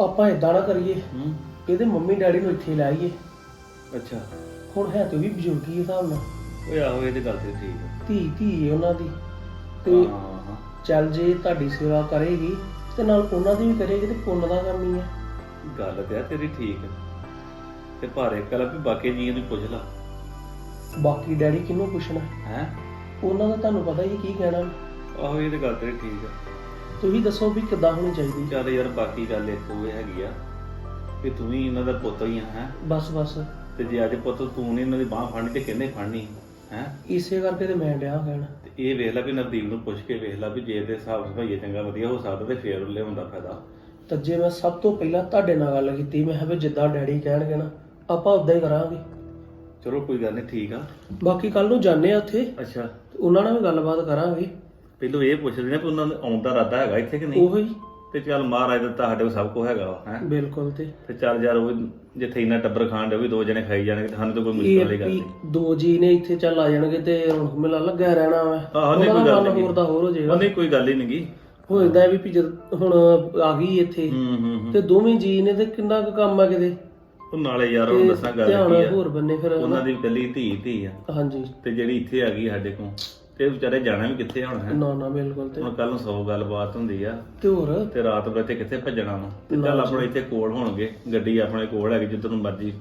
ਆਪਾਂ ਇਦਾਂ ਨਾ ਕਰੀਏ। ਹੂੰ। ਇਹਦੇ ਮੰਮੀ ਡੈਡੀ ਨੂੰ ਇੱਥੇ ਲੈ ਆਈਏ। ਅੱਛਾ। ਹੁਣ ਹੈ ਤੇ ਉਹ ਵੀ ਬਜ਼ੁਰਗੀ ਹਿਸਾਬ ਨਾਲ। ਓਏ ਆਹੋ ਇਹਦੀ ਗੱਲ ਤੇ ਠੀਕ ਹੈ ਧੀ ਧੀ ਏ ਉਹਨਾਂ ਦੀ। ਤੇ ਹਾਂ ਹਾਂ। ਚੱਲ ਜੇ ਤੁਹਾਡੀ ਸੇਵਾ ਕਰੇਗੀ ਤੇ ਨਾਲ ਉਹਨਾਂ ਦੀ ਵੀ ਕਰੇਗੀ ਤੇ ਪੁੰਨ ਦਾ ਕੰਮ ਹੀ ਹੈ ਗੱਲ ਤੇ ਆ ਤੇਰੀ ਠੀਕ ਹੈ ਤੇ ਭਾਰੇ ਕਲਾ ਵੀ ਬਾਕੀ ਜੀਆਂ ਨੂੰ ਪੁੱਛ ਲਾ। ਬਾਕੀ ਡੈਡੀ ਕਿਹਨੂੰ ਪੁੱਛਣਾ? ਹੈ? ਉਹਨਾਂ ਦਾ ਤੁਹਾਨੂੰ ਪਤਾ ਹੀ ਕੀ ਕਹਿਣਾ। ਆਹੋ ਇਹ ਤੇ ਗੱਲ ਤੇਰੀ ਠੀਕ ਹੈ ਤੁਸੀਂ ਦੱਸੋ ਵੀ ਕਿੱਦਾਂ ਹੋਣੀ ਚਾਹੀਦੀ। ਚੱਲ ਯਾਰ ਬਾਕੀ ਗੱਲ ਇੱਕ ਉਹ ਹੈਗੀ ਆ ਕਿ ਤੂੰ ਵੀ ਇਹਨਾਂ ਦਾ ਪੁੱਤ ਹੀ ਆ ਹੈ। ਬਸ ਬਸ। ਤੇ ਜੇ ਅੱਜ ਪੁੱਤ ਤੂੰ ਨਹੀਂ ਇਹਨਾਂ ਦੀ ਬਾਹ ਫੜਨੀ ਤੇ ਕਿੰਨੇ ਫੜਨੀ ਹੈ। ਇਸੇ ਕਰਕੇ ਤੇ ਮੈਂ ਡਿਆ ਕਹਿਣਾ। ਤੇ ਇਹ ਵੇਖ ਲੈ ਵੀ ਨਵਦੀਪ ਨੂੰ ਪੁੱਛ ਕੇ ਵੇਖ ਲੈ ਵੀ ਜੇ ਦੇ ਹਿਸਾਬ ਸੁਭਾਈਏ ਚੰਗਾ ਵਧੀਆ ਹੋ ਸਕਦਾ ਤੇ ਫੇਰ ਲਿਆਉਂਦਾ ਫਾਇਦਾ। ਤਾਂ ਜੇ ਮੈਂ ਸਭ ਤੋਂ ਪਹਿਲਾਂ ਤੁਹਾਡੇ ਨਾਲ ਗੱਲ ਕੀਤੀ ਮੈਂ ਕਿਹਾ ਵੀ ਜਿੱਦਾਂ ਡੈਡੀ ਕਹਿਣਗੇ ਨਾ ਆਪਾਂ ਉਦਾਂ ਹੀ ਕਰਾਂਗੇ। ਚਲੋ ਕੋਈ ਗੱਲ ਨਹੀਂ ਠੀਕ ਆ। ਬਾਕੀ ਕੱਲ ਨੂੰ ਜਾਣੇ ਆ ਉੱਥੇ। ਅੱਛਾ। ਤੇ ਉਹਨਾਂ ਨਾਲ ਵੀ ਗੱਲਬਾਤ ਕਰਾਂਗੇ। ਪਹਿਲੋਂ ਇਹ ਪੁੱਛਦੇ ਨੇ ਕਿ ਉਹਨਾਂ ਦਾ ਆਉਣ ਦਾ ਇਰਾਦਾ ਹੈਗਾ ਇੱਥੇ ਕਿ ਨਹੀਂ? ਉਹੀ ਤੇ ਚੱਲ ਮਹਾਰਾਜ ਦਾ ਤੁਹਾਡੇ ਕੋਲ ਸਭ ਕੁਝ ਹੈਗਾ ਵਾ ਹੈ? ਬਿਲਕੁਲ ਤੇ। ਤੇ ਚੱਲ ਯਾਰ ਉਹ ਜਿੱਥੇ ਇੰਨਾ ਟੱਬਰ ਖਾਣ ਦੇ ਉਹ ਵੀ ਦੋ ਜਣੇ ਖਾਈ ਜਾਣਗੇ ਤੇ ਸਾਨੂੰ ਤਾਂ ਕੋਈ ਮੁਸ਼ਕਲ ਇਹ ਵਾਲੀ ਗੱਲ ਵੀ ਨਹੀਂ। ਦੋ ਜੀ ਨੇ ਇੱਥੇ ਚੱਲ ਆ ਜਾਣਗੇ ਤੇ ਹੁਣ ਮੇਲਾ ਲੱਗਿਆ ਰਹਿਣਾ ਵਾ। ਆਹੋ ਨਹੀਂ ਉਹਨਾਂ ਕੋਈ ਦਾ ਗੱਲ ਮਨ ਨਹੀਂ। ਹੋਰ ਦਾ ਹੋਰ ਹੋ ਜਾਏਗਾ। ਉਹਨੇ ਕੋਈ ਗੱਲ ਹੀ ਨਹੀਂਗੀ। ਹੋ ਜਾਂਦਾ ਹੈ ਵੀ ਵੀ ਜਦ ਹੁਣ ਆ ਗਈ ਇੱਥੇ। ਹੂੰ ਹੂੰ ਹੂੰ। ਤੇ ਦੋਵੇਂ ਜੀ ਨੇ ਤੇ ਕਿੰਨਾ ਕੁ ਕੰਮ ਆ ਕਿਤੇ? ਉਹ ਨਾਲੇ ਯਾਰ ਉਹ ਦੱਸਾਂ ਗੱਲ ਧਿਆਨ ਕੀ ਆ। ਹੋਰ ਬੰਨੇ ਫਿਰ ਉਹਨਾਂ ਦੀ ਇਕੱਲੀ ਧੀ ਧੀ ਆ। ਹਾਂਜੀ। ਤੇ ਜਿਹੜੀ ਇੱਥੇ ਆ ਗਈ ਸਾਡੇ ਕੋਲ ਤੇ ਵਿਚਾਰੇ ਜਾਣਾ ਵੀ ਕਿੱਥੇ ਹੁਣ ਹੈ? ਨਾ ਨਾ ਬਿਲਕੁਲ ਤੇ। ਹੁਣ ਕੱਲ ਨੂੰ 100 ਗੱਲਬਾਤ ਹੁੰਦੀ ਆ। ਤੇ ਹੋਰ? ਤੇ ਰਾਤ ਬਰਾਤੇ ਕਿੱਥੇ ਭੱਜਣਾ ਵਾ? ਤੇ ਚੱਲ ਆਪਣੇ ਇੱਥੇ ਕੋਲ ਹੋਣਗੇ ਗੱਡੀ ਆਪਣੇ ਕੋਲ ਹੈਗੀ ਜਿੱਧਰ ਨੂੰ ਮਰਜ਼ੀ।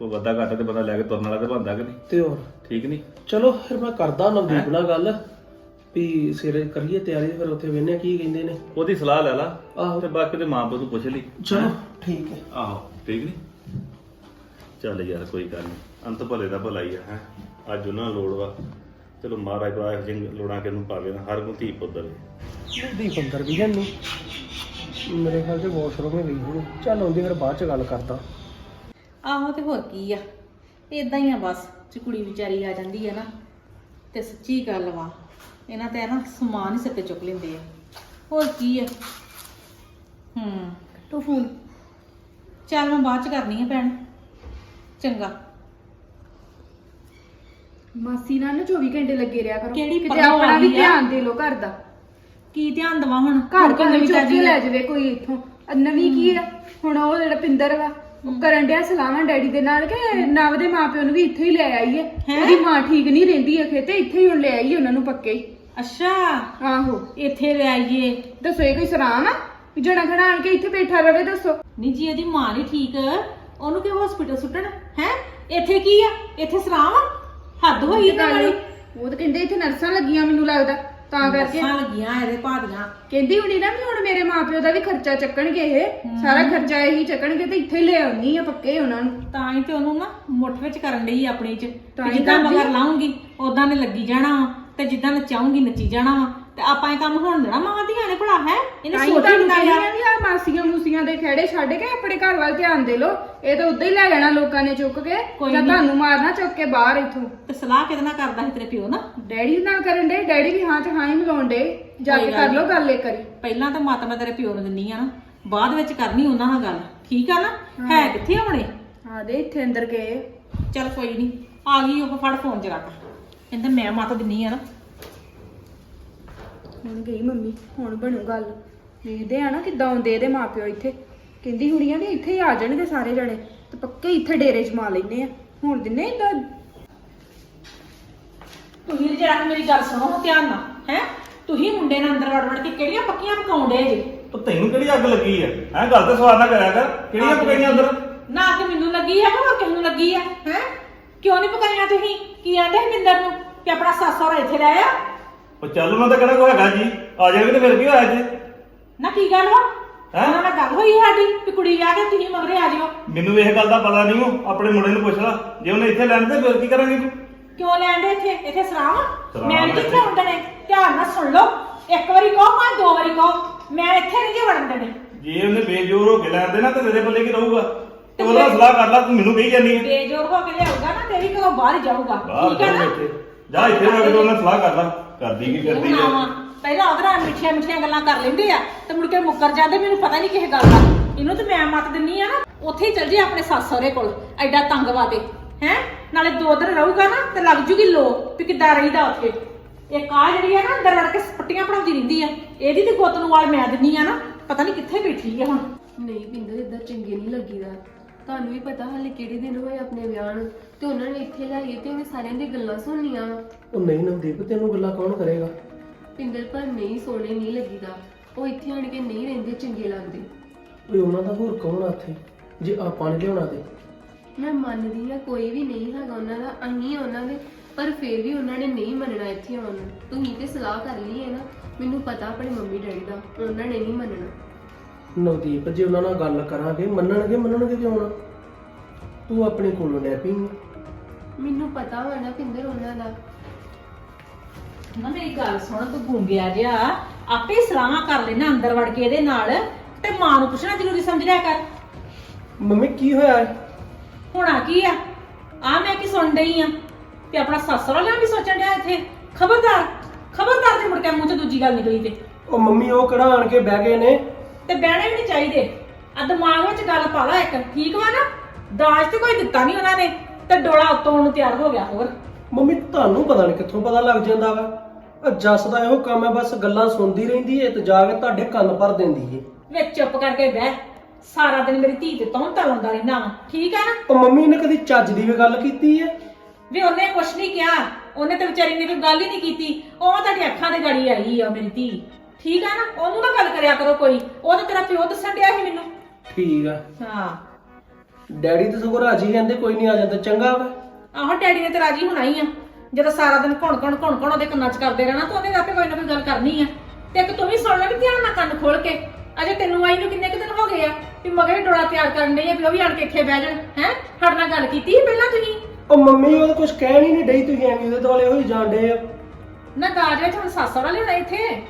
ਉਹ ਵੱਧਾ ਘੱਟ ਤੇ ਬੰਦਾ ਲੈ ਕੇ ਤੁਰਨ ਵਾਲਾ ਤੇ ਬੰਦਾ ਕਿ ਨਹੀਂ? ਤੇ ਹੋਰ? ਠੀਕ ਨਹੀਂ? ਚਲੋ ਫਿਰ ਮੈਂ ਕਰਦਾ ਨਵਦੀਪ ਨਾਲ ਗੱਲ ਵੀ ਸਿਰੇ ਕਰੀਏ ਤਿਆਰੀ ਫਿਰ ਉੱਥੇ ਵੇਨੇ ਕੀ ਕਹਿੰਦੇ ਨੇ। ਉਹਦੀ ਸਲਾਹ ਲੈ ਲਾ ਤੇ ਬਾਕੀ ਤੇ ਮਾਂ ਪਿਓ ਤੋਂ ਪੁੱਛ ਲਈ। ਚਲੋ ਠੀਕ ਹੈ। ਆਹੋ ਠੀਕ ਨਹੀਂ? ਚੱਲ ਯਾਰ ਕੋਈ ਗੱਲ ਨਹੀਂ ਅੰਤ ਭਲੇ ਦਾ ਭਲਾ ਹੀ ਆ ਹੈ। ਅੱਜ ਉਹਨਾਂ ਨੂੰ ਲੋੜ ਵਾ। ਚਲੋ ਮਹਾਰਾਜ ਬੜਾ ਇਹੋ ਜਿਹੀ ਲੋੜਾਂ ਕਿ ਨੂੰ ਪਾਵੇ ਨਾ ਹਰ ਕੋਈ ਧੀ ਪੁੱਤ ਦੇਵੇ ਨਵਦੀਪ ਅੰਦਰ ਵੀ ਹੈ ਨਹੀਂ ਮੇਰੇ ਖਿਆਲ ਤੇ ਵਾਸ਼ਰੂਮ ਹੀ ਗਈ ਹੋਣੀ। ਚੱਲ ਆਉਂਦੀ ਫਿਰ ਬਾਅਦ ਚ ਗੱਲ ਕਰਦਾ। ਆਹੋ ਤੇ ਹੋਰ ਕੀ ਆ। ਇਦਾਂ ਹੀ ਆ ਬਸ ਜੇ ਕੁੜੀ ਵਿਚਾਰੀ ਆ ਜਾਂਦੀ ਆ ਨਾ ਤੇ ਸੱਚੀ ਗੱਲ ਵਾ ਇਹਨਾਂ ਤੇ ਨਾ ਸਮਾਨ ਹੀ ਤੇ ਚੁੱਕ ਲੈਂਦੇ ਆ। ਹੋਰ ਕੀ ਆ? ਹੂੰ। ਤੂੰ ਫੋਨ। ਚੱਲ ਮੈਂ ਬਾਅਦ ਚ ਕਰਨੀ ਆ ਭੈਣ। ਚੰਗਾ। ਮਾਸੀ ਨਾਲ ਨਾ 24 ਘੰਟੇ ਲੱਗੇ ਰਿਹਾ ਕਰੋ। ਕਿਹੜੀ ਕਿਤੇ ਪਰਵਾਹ ਆਪਣਾ ਵੀ ਆ? ਧਿਆਨ ਦੇ ਲੋ ਘਰ ਦਾ। ਕੀ ਧਿਆਨ ਦਵਾ ਹੁਣ? ਘਰ ਕੋਈ ਨਵੀਂ ਚੁੱਕ ਕੇ ਲੈ ਜਾਵੇ ਕੋਈ ਇੱਥੋਂ। ਅਹ ਨਵੀਂ ਕੀ ਆ? ਹੁਣ ਉਹ ਜਿਹੜਾ ਪਿੰਦਰ ਵਾ ਉਹ ਕਰਨ ਡਿਆ ਸਲਾਹਾਂ ਡੈਡੀ ਦੇ ਨਾਲ ਕਿ ਨਵ ਦੇ ਮਾਪਿਓ ਨੂੰ ਵੀ ਇੱਥੇ ਹੀ ਲੈ ਆਈ ਹੈ ਹੈਂ? ਉਹਦੀ ਮਾਂ ਠੀਕ ਨਹੀਂ ਰਹਿੰਦੀ ਅਖੇ ਤੇ ਇੱਥੇ ਹੀ ਹੁਣ ਲੈ ਆਈ ਉਹਨਾਂ ਨੂੰ ਪੱਕੇ ਹੀ। ਅੱਛਾ। ਆਹੋ। ਇੱਥੇ ਲੈ ਆਈਏ। ਦੱਸੋ ਇਹ ਕੋਈ ਸਰਾਮ ਆ ਵੀ ਜਣਾ ਖੜਾ ਆਣ ਕੇ ਇੱਥੇ ਬੈਠਾ ਰਵੇ ਦੱਸੋ। ਨਹੀਂ ਜੀ ਇਹਦੀ ਮਾਂ ਨਹੀਂ ਠੀਕ। ਉਹਨੂੰ ਕਿ ਹਸਪੀਟਲ ਸੁੱਟਣ? ਹੈ? ਇੱਥੇ ਕੀ ਆ? ਇੱਥੇ ਸਰਾਮ ਆ? ਹੱਦ ਹੋਈ ਤਾਂ ਵਾਲੀ ਉਹ ਤਾਂ ਕਹਿੰਦੇ ਇੱਥੇ ਨਰਸਾਂ ਲੱਗੀਆਂ ਮੈਨੂੰ ਲੱਗਦਾ। ਤਾਂ ਕਰਕੇ। ਬੱਸਾਂ ਲੱਗੀਆਂ ਇਹਦੇ ਭਾਦੀਆਂ। ਕਹਿੰਦੀ ਹੁਣੀ ਨਾ ਵੀ ਹੁਣ ਮੇਰੇ ਮਾਪਿਓ ਦਾ ਵੀ ਖਰਚਾ ਚੱਕਣਗੇ ਇਹ। ਸਾਰਾ ਖਰਚਾ ਇਹੀ ਚੱਕਣਗੇ ਤੇ ਇੱਥੇ ਲੈ ਆਉਣੀ ਆ ਪੱਕੇ ਉਹਨਾਂ ਨੂੰ। ਤਾਂ ਹੀ ਤੇ ਉਹਨੂੰ ਨਾ ਮੁੱਠ ਵਿੱਚ ਕਰਨ ਲਈ ਆਪਣੀ ਚ। ਤਾਂ ਹੀ ਜਿੱਦਾਂ ਕਰਦੀ। ਮਗਰ। ਲਾਉਂਗੀ ਉਦਾਂ ਨੇ ਲੱਗੀ ਜਾਣਾ ਵਾ ਤੇ ਜਿੱਦਾਂ ਨਚਾਉਂਗੀ ਨੱਚੀ ਜਾਣਾ ਵਾ। ਤੇ ਆਪਾਂ ਇਹ ਕੰਮ ਹੋਣ ਦੇਣਾ ਮਾਂ ਧੀਆਂ ਨੇ ਭਲਾ ਹੈ? ਇਹਨੇ ਤਾਂ ਹੀ ਸੋਚੀ ਤੁਹਾਨੂੰ ਹੁੰਦਾ ਕਹਿੰਦੀ ਯਾਰ ਆ ਮਾਸੀਆਂ ਮੂਸੀਆਂ ਦੇ ਖੇੜੇ ਛੱਡ ਕੇ ਆਪਣੇ ਘਰ ਵੱਲ ਧਿਆਨ ਦੇ ਲੋ ਇਹ ਤਾਂ ਉਦਾਂ ਹੀ ਲੈ ਜਾਣਾ ਲੋਕਾਂ ਨੇ ਚੁੱਕ ਕੇ ਕੋਈ ਜਾਂ ਨੀ। ਤੁਹਾਨੂੰ ਮਾਰਨਾ ਚੁੱਕ ਕੇ ਬਾਹਰ ਇੱਥੋਂ। ਤੇ ਸਲਾਹ ਕਿਹਦੇ ਨਾਲ ਕਰਦਾ ਸੀ ਤੇਰੇ ਪਿਓ ਨਾ ਡੈਡੀ ਨਾਲ ਕਰਨ ਦੇ ਡੈਡੀ ਵੀ ਹਾਂ ਚ ਹਾਂ ਹੀ ਮਿਲਾਉਣ ਦੇ ਜਾ ਕੋਈ ਕੇ ਗੱਲ ਕਰ ਲੋ ਗੱਲ ਇੱਕ ਵਾਰੀ। ਪਹਿਲਾਂ ਤਾਂ ਮਾਤਾ ਮੈਂ ਤੇਰੇ ਪਿਓ ਨੂੰ ਦਿੰਨੀ ਆ ਨਾ। ਬਾਅਦ ਵਿੱਚ ਕਰਨੀ ਉਹਨਾਂ ਨਾਲ ਗੱਲ। ਠੀਕ ਆ ਨਾ? ਹੈ। ਕਿੱਥੇ ਹੋਣੇ? ਆ ਦੇ ਇੱਥੇ ਅੰਦਰ ਗਏ। ਚੱਲ ਕੋਈ ਨਹੀਂ ਆ ਗਈ ਉਹ ਫੜ ਫੋਨ ਚ ਰੱਖ ਕਹਿੰਦਾ ਮੈਂ ਮਾਤਾ ਦਿੰਨੀ ਆ ਨਾ। ਹੁਣ ਗਈ ਮੰਮੀ ਹੁਣ ਬਣੂ ਗੱਲ। ਵੇਖਦੇ ਆ ਨਾ ਕਿੱਦਾਂ ਆਉਂਦੇ ਇਹਦੇ ਮਾਪਿਓ ਇੱਥੇ। ਕਹਿੰਦੀ ਹੁਣੀਆਂ ਵੀ ਇੱਥੇ ਹੀ ਆ ਜਾਣਗੇ ਸਾਰੇ ਜਣੇ ਤੇ ਪੱਕੇ ਇੱਥੇ ਡੇਰੇ 'ਚ ਮਾ ਲੈਨੇ ਆ। ਹੁਣ ਦਿਨੇ ਇਦਾਂ ਤੁਸੀਂ ਜਰਾ ਕੁ ਮੇਰੀ ਗੱਲ ਸੁਣੋ ਧਿਆਨ ਨਾਲ ਹੈ? ਤੁਸੀਂ ਮੁੰਡੇ ਨਾਲ ਅੰਦਰ ਵੜ ਵੜ ਕੇ ਕਿਹੜੀਆਂ ਪੱਕੀਆਂ ਪਕਾਉਂਦੇ ਜੇ? ਉਹ ਤੈਨੂੰ ਕਿਹੜੀ ਅੱਗ ਲੱਗੀ ਆ? ਹੈ ਗੱਲ ਤੇ ਸਵਾਦ ਨਾ ਕਰਿਆ ਕਰ ਕਿਹੜੀਆਂ ਪਕਾਈਆਂ ਅੰਦਰ? ਨਾ ਕਿ ਮੈਨੂੰ ਲੱਗੀ ਆ ਹੋਰ ਕਿਸ ਨੂੰ ਲੱਗੀ ਆ ਹੈ? ਕਿਉਂ ਨਹੀਂ ਪਕਾਈਆਂ ਤੁਸੀਂ? ਕੀ ਆਂਦੇ ਮਿੰਦਰ ਨੂੰ ਕਿ ਆਪਣਾ ਸੱਸ ਸਹੁਰਾ ਇੱਥੇ ਲੈ ਆ? ਉਹ ਚੱਲ ਉਹਨਾਂ ਦਾ ਕਿਹੜਾ ਕੋਈ ਹੈਗਾ ਜੀ। ਆ ਜਾਣਗੇ ਤੇ ਫਿਰ ਕੀ ਹੋਇਆ ਜੀ? ਨਾ ਕੀ ਗੱਲ ਵਾ? ਹੈਂ? ਉਹਨਾਂ ਨਾਲ ਗੱਲ ਹੋਈ ਸਾਡੀ ਕਿ ਕੁੜੀ ਵਿਆਹ ਕੇ ਤੁਸੀਂ ਮਗਰੇ ਆ ਜਿਓ ਮੈਨੂੰ ਇਹ ਗੱਲ ਦਾ ਪਤਾ ਨਹੀਂ ਉਹ ਆਪਣੇ ਮੁੰਡੇ ਨੂੰ ਪੁੱਛ ਲਾ। ਜੇ ਉਹਨੇ ਇੱਥੇ ਲੈਣ ਤੇ ਫਿਰ ਕੀ ਕਰਾਂਗੇ ਤੂੰ? ਕਿਉਂ ਲੈਂਦੇ ਇੱਥੇ? ਇੱਥੇ ਆ? ਸਰਾਮ ਮੈਂ ਨੀ ਇੱਥੇ। ਕਿੱਥੇ ਹੁੰਦੇ ਨੇ ਧਿਆਨ ਨਾਲ ਸੁਣ ਲਓ। ਇੱਕ ਵਾਰੀ ਕਹੋ ਭਾਵੇਂ ਦੋ ਵਾਰੀ ਕਹੋ। ਮੈਂ ਇੱਥੇ ਨਹੀਂ ਜੇ ਵੜਨ ਦੇਣੇ। ਜੇ ਉਹਨੇ ਬੇਜੋਰ ਹੋ ਕੇ ਲੈਂਦੇ ਨਾ ਤੇ ਤੇਰੇ ਬੱਲੇ ਕੀ ਰਹੂਗਾ? ਤੇ ਉਹਦਾ ਸਲਾਹ ਕਰ ਲਾ ਤੂੰ ਮੈਨੂੰ ਕਹੀ ਜਾਂਦੀ ਹੈ ਬੇਜੋਰ ਹੋ ਕੇ ਲਿਆਊਗਾ ਨਾ ਤੇਰੀ ਕੋ ਬਾਹਰ ਹੀ ਜਾਊਗਾ। ਬਾਹਰ ਠੀਕ ਹੈ ਨਾ? ਇੱਥੇ। ਜਾ ਇੱਥੇ ਰੋ ਕੇ ਉਹਨੇ ਸਲਾਹ ਕਰ ਲਾ। ਕਰਦੀ ਕੀ ਕਰਦੀ ਆਵਾਂ। ਹੈ ਪਹਿਲਾਂ ਉਹਦੇ ਨਾਲ ਮਿੱਠੀਆਂ ਮਿੱਠੀਆਂ ਗੱਲਾਂ ਕਰ ਲੈਂਦੇ ਆ ਤੇ ਮੁੜ ਕੇ ਮੁੱਕਰ ਜਾਂਦੇ ਮੈਨੂੰ ਪਤਾ ਨਹੀਂ ਕਿਸੇ ਗੱਲ ਦਾ। ਇਹਨੂੰ ਤੇ ਮੈਂ ਮਤ ਦਿੰਨੀ ਆ ਨਾ ਉੱਥੇ ਹੀ ਚੱਲ ਜੇ ਆਪਣੇ ਸੱਸ ਸਹੁਰੇ ਕੋਲ ਐਡਾ ਤੰਗ ਵਾਦੇ ਹੈ? ਨਾਲੇ ਦੋ ਦਿਨ ਰਹੂਗਾ ਨਾ ਤੇ ਲੱਗ ਜੂਗੀ ਲੋ ਵੀ ਕਿੱਦਾਂ ਰਹੀਦਾ ਉੱਥੇ। ਇੱਕ ਆ ਜਿਹੜੀ ਆ ਨਾ ਅੰਦਰ ਵੜ ਕੇ ਪੱਟੀਆਂ ਪੜਾਉਂਦੀ ਰਹਿੰਦੀ ਆ। ਇਹਦੀ ਤੇ ਗੁੱਤ ਨੂੰ ਵਾਲ ਮੈਂ ਦਿੰਨੀ ਆ ਨਾ ਪਤਾ ਨਹੀਂ ਕਿੱਥੇ ਬੈਠੀ ਆ ਹੁਣ। ਨਹੀਂ ਪਿੰਦਰ ਇਦਾਂ ਚੰਗੇ ਨਹੀਂ ਲੱਗੀਦਾ। ਤੁਹਾਨੂੰ ਵੀ ਪਤਾ ਹਾਲੇ ਕਿਹੜੇ ਦਿਨ ਹੋਏ ਆਪਣੇ ਵਿਆਹ ਨੂੰ ਤੇ ਉਹਨਾਂ ਨੇ ਇੱਥੇ ਲਾਈਏ ਤੇ ਉਹਨੇ ਸਾਰਿਆਂ ਦੀ ਗੱਲਾਂ ਸੁਣਨੀਆਂ। ਉਹ ਨਹੀਂ ਨਵਦੀਪ ਤੈਨੂੰ ਗੱਲਾਂ ਕੌਣ ਕਰੇਗਾ? ਪਿੰਦਰ ਪਰ ਨਹੀਂ ਸੋਹਣੇ ਨਹੀਂ ਲੱਗੀਦਾ। ਉਹ ਇੱਥੇ ਆਣ ਕੇ ਨਹੀਂ ਰਹਿੰਦੇ ਚੰਗੇ ਲੱਗਦੇ। ਵੀ ਉਹਨਾਂ ਦਾ ਹੋਰ ਕੌਣ ਆ ਇੱਥੇ? ਜੇ ਆਪਾਂ ਨੇ ਲਿਆਉਣਾ ਤੇ। ਮੈਂ ਮੰਨਦੀ ਹਾਂ ਕੋਈ ਵੀ ਨਹੀਂ ਹੈਗਾ ਉਹਨਾਂ ਦਾ ਅਹੀਂ ਉਹਨਾਂ ਦੇ ਪਰ ਫਿਰ ਵੀ ਉਹਨਾਂ ਨੇ ਨਹੀਂ ਮੰਨਣਾ ਇੱਥੇ ਆਉਣ ਨੂੰ। ਤੁਸੀਂ ਤੇ ਸਲਾਹ ਕਰ ਲਈ ਹੈ ਨਾ ਮੈਨੂੰ ਪਤਾ ਆਪਣੇ ਮੰਮੀ ਡੈਡੀ ਦਾ ਉਹਨਾਂ ਨੇ ਨਹੀਂ ਮੰਨਣਾ। ਨਵਦੀਪ ਜੇ ਉਹਨਾਂ ਨਾਲ ਗੱਲ ਕਰਾਂਗੇ ਮੰਨਣਗੇ ਮੰਨਣਗੇ ਕਿਉਂ ਨਾ? ਤੂੰ ਆਪਣੇ ਕੋਲੋਂ ਲੈ ਪਈ ਮੈਨੂੰ ਪਤਾ ਵਾ ਨਾ ਪਿੰਦਰ ਉਹਨਾਂ ਦਾ। ਨਾ ਮੇਰੀ ਗੱਲ ਸੁਣ ਤੂੰ ਗੂੰਗਿਆ ਜਿਆ ਆਪੇ ਸਲਾਹਾਂ ਕਰ ਲੈਣਾ ਅੰਦਰ ਵੜ ਕੇ ਇਹਦੇ ਨਾਲ ਤੇ ਮਾਂ ਨੂੰ ਪੁੱਛਣਾ ਜ਼ਰੂਰੀ ਸਮਝ ਲਿਆ ਕਰ। ਮੰਮੀ ਕੀ ਹੋਇਆ? ਹੈ? ਹੋਣਾ ਕੀ ਆ? ਆ ਮੈਂ ਕੀ ਸੁਣ ਡਈ ਆ? ਤੇ ਆਪਣਾ ਸੱਸਰਾ ਲਿਆ ਵੀ ਸੋਚਣ ਡਿਆ ਇੱਥੇ? ਖਬਰਦਾਰ ਖਬਰਦਾਰ ਤੇ ਮੁੜ ਕੇ ਮੂੰਹ ਚ ਦੂਜੀ ਗੱਲ ਨਿਕਲੀ ਤੇ। ਉਹ ਮੰਮੀ ਉਹ ਕਿਹੜਾ ਆਣ ਕੇ ਬਹਿ ਗਏ ਨੇ? ਤੇ ਬਹਿਣੇ ਵੀ ਨਹੀਂ ਚਾਹੀਦੇ। ਆ ਦਿਮਾਗ ਵਿੱਚ ਗੱਲ ਪਾ ਲਾ ਇੱਕ ਠੀਕ ਵਾ ਨਾ? ਦਾਜ ਤੇ ਕੋਈ ਦਿੱਤਾ ਨਹੀਂ ਉਹਨਾਂ ਨੇ ਤੇ ਡੋਲਾ ਉੱਤੋਂ ਨੂੰ ਤਿਆਰ ਹੋ ਗਿਆ ਹੋਰ। ਮੰਮੀ ਤੁਹਾਨੂੰ ਪਤਾ ਨਹੀਂ ਕਿੱਥੋਂ ਪਤਾ ਲੱਗ ਜਾਂਦਾ ਵਾ। ਆ ਜੱਸ ਦਾ ਇਹੋ ਕੰਮ ਹੈ ਬਸ ਗੱਲਾਂ ਸੁਣਦੀ ਰਹਿੰਦੀ ਏ ਤੇ ਜਾ ਕੇ ਤੁਹਾਡੇ ਕੰਨ ਭਰ ਦਿੰਦੀ ਏ। ਵੇ ਚੁੱਪ ਕਰਕੇ ਬਹਿ। ਸਾਰਾ ਦਿਨ ਮੇਰੀ ਧੀ ਤੇ ਤੌਣ ਲਾਉਂਦਾ ਰਹਿੰਦਾ ਵਾ ਠੀਕ ਆ ਨਾ? ਉਹ ਮੰਮੀ ਨੇ ਕਦੀ ਚੱਜ ਦੀ ਵੀ ਗੱਲ ਕੀਤੀ ਏ? ਵੀ ਉਹਨੇ ਕੁਛ ਨਹੀਂ ਕਿਹਾ। ਉਹਨੇ ਤੇ ਵਿਚਾਰੀ ਨੇ ਕੋਈ ਗੱਲ ਹੀ ਨਹੀਂ ਕੀਤੀ। ਉਹ ਤੁਹਾਡੀ ਅੱਖਾਂ ਦੇ ਗਾੜੀ ਆਈ ਆ ਮੇਰੀ ਧੀ। ਠੀਕ ਆ ਨਾ? ਉਹਨੂੰ ਨਾ ਗੱਲ ਕਰਿਆ ਕਰੋ ਕੋਈ। ਉਹ ਤਾਂ ਤੇਰਾ ਪਿਓ ਦੱਸਣ ਡਿਆ ਸੀ ਮੈਨੂੰ। ਠੀਕ ਆ। ਹਾਂ। ਡੈਡੀ ਤਾਂ ਸਗੋਂ ਰਾਜੀ ਕਹਿੰਦੇ ਕੋਈ ਨਹੀਂ ਆ ਜਾਂਦਾ ਚੰਗਾ ਵਾ। ਆਹੋ ਡੈਡੀ ਨੇ ਤੇ ਰਾਜੀ ਹੋਣਾ ਹੀ ਆ। ਜਦੋਂ ਸਾਰਾ ਦਿਨ ਘੁਣ ਘੁਣ ਘੁਣ ਘੁਣ ਉਹਦੇ ਕੰਨਾਂ 'ਚ ਕਰਦੇ ਰਹਿਣਾ ਤਾਂ ਉਹਨੇ ਆਪੇ ਕੋਈ ਨਾ ਕੋਈ ਗੱਲ ਕਰਨੀ ਆ। ਤੇ ਇੱਕ ਤੂੰ ਵੀ ਸੁਣ ਲੈ ਵੀ ਧਿਆਨ ਨਾਲ ਕੰਨ ਖੋਲ ਕੇ। ਅਜੇ ਤੈਨੂੰ ਆਈ ਨੂੰ ਕਿੰਨੇ ਕੁ ਦਿਨ ਹੋ ਗਏ ਆ ਵੀ ਮਗਰ ਡੋਲਾ ਤਿਆਰ ਕਰਨ ਡਈ ਆ ਵੀ ਉਹ ਵੀ ਆਣ ਕੇ ਇੱਥੇ ਬਹਿ ਜਾਣ ਹੈ? ਸਾਡੇ ਨਾਲ ਗੱਲ ਕੀਤੀ ਸੀ ਪਹਿਲਾਂ ਤੁਸੀਂ? ਉਹ ਮੰਮੀ ਉਹ ਕੁਝ ਕਹਿਣ ਹੀ ਨਹੀਂ ਡਈ ਤੁਸੀਂ ਐਵੇਂ ਉਹਦੇ ਦੁਆਲੇ ਹੋਈ ਜਾਂਦੇ ਆ। ਨਾ ਦਾਜ ਵਿੱਚ ਹੁਣ ਸੱਸ ਵਾਲਾ ਲਿਆਉਣਾ ਇੱਥੇ?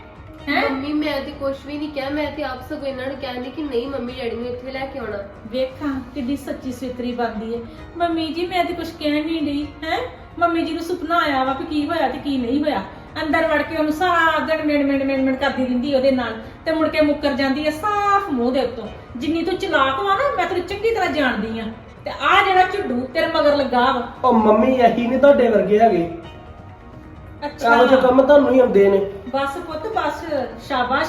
ਹੈ? ਮੰਮੀ ਮੈਂ ਤੇ ਕੁਝ ਵੀ ਨਹੀਂ ਕਿਹਾ ਮੈਂ ਤੇ ਆਪ ਸਗੋਂ ਇਹਨਾਂ ਨੂੰ ਕਹਿੰਦੀ ਕਿ ਨਹੀਂ ਮੰਮੀ ਡੈਡੀ ਨੂੰ ਇੱਥੇ ਲੈ ਕੇ ਆਉਣਾ। ਵੇਖਾਂ ਕਿੱਡੀ ਸੱਚੀ ਸਵਿਤਰੀ ਬਣਦੀ ਹੈ ਮੰਮੀ ਜੀ ਮੈਂ ਤੇ ਕੁਝ ਕਹਿ ਨਹੀਂ ਰਹੀ ਹੈ? ਮੰਮੀ ਜੀ ਨੂੰ ਸੁਪਨਾ ਆਇਆ ਵਾ ਵੀ ਕੀ ਹੋਇਆ ਤੇ ਕੀ ਨਹੀਂ ਹੋਇਆ। ਅੰਦਰ ਵੜ ਕੇ ਉਹਨੂੰ ਸਾਰਾ ਦਿਨ ਮਿੰਟ ਮਿੰਟ ਮਿੰਟ ਮਿੰਟ ਕਰਦੀ ਰਹਿੰਦੀ ਉਹਦੇ ਨਾਲ ਤੇ ਮੁੜ ਕੇ ਮੁੱਕਰ ਜਾਂਦੀ ਹੈ ਸਾਫ਼ ਮੂੰਹ ਦੇ ਉੱਤੋਂ। ਜਿੰਨੀ ਤੂੰ ਚਲਾਕ ਵਾ ਨਾ ਮੈਂ ਤੈਨੂੰ ਚੰਗੀ ਤਰ੍ਹਾਂ ਜਾਣਦੀ ਆ। ਤੇ ਆ ਜਿਹੜਾ ਝੁੱਡੂ ਤੇਰੇ ਮਗਰ ਲੱਗਾ ਵਾ। ਉਹ ਮੰਮੀ ਇਹੀ ਨਹੀਂ ਤੁਹਾਡੇ ਵਰਗੇ ਹੈਗੇ। ਇਹੋ ਜਿਹੇ ਕੰਮ ਤੁਹਾਨੂੰ ਹੀ ਆਉਂਦੇ ਨੇ। ਬਸ ਪੁੱਤ ਬਸ। ਸ਼ਾਬਾਸ਼।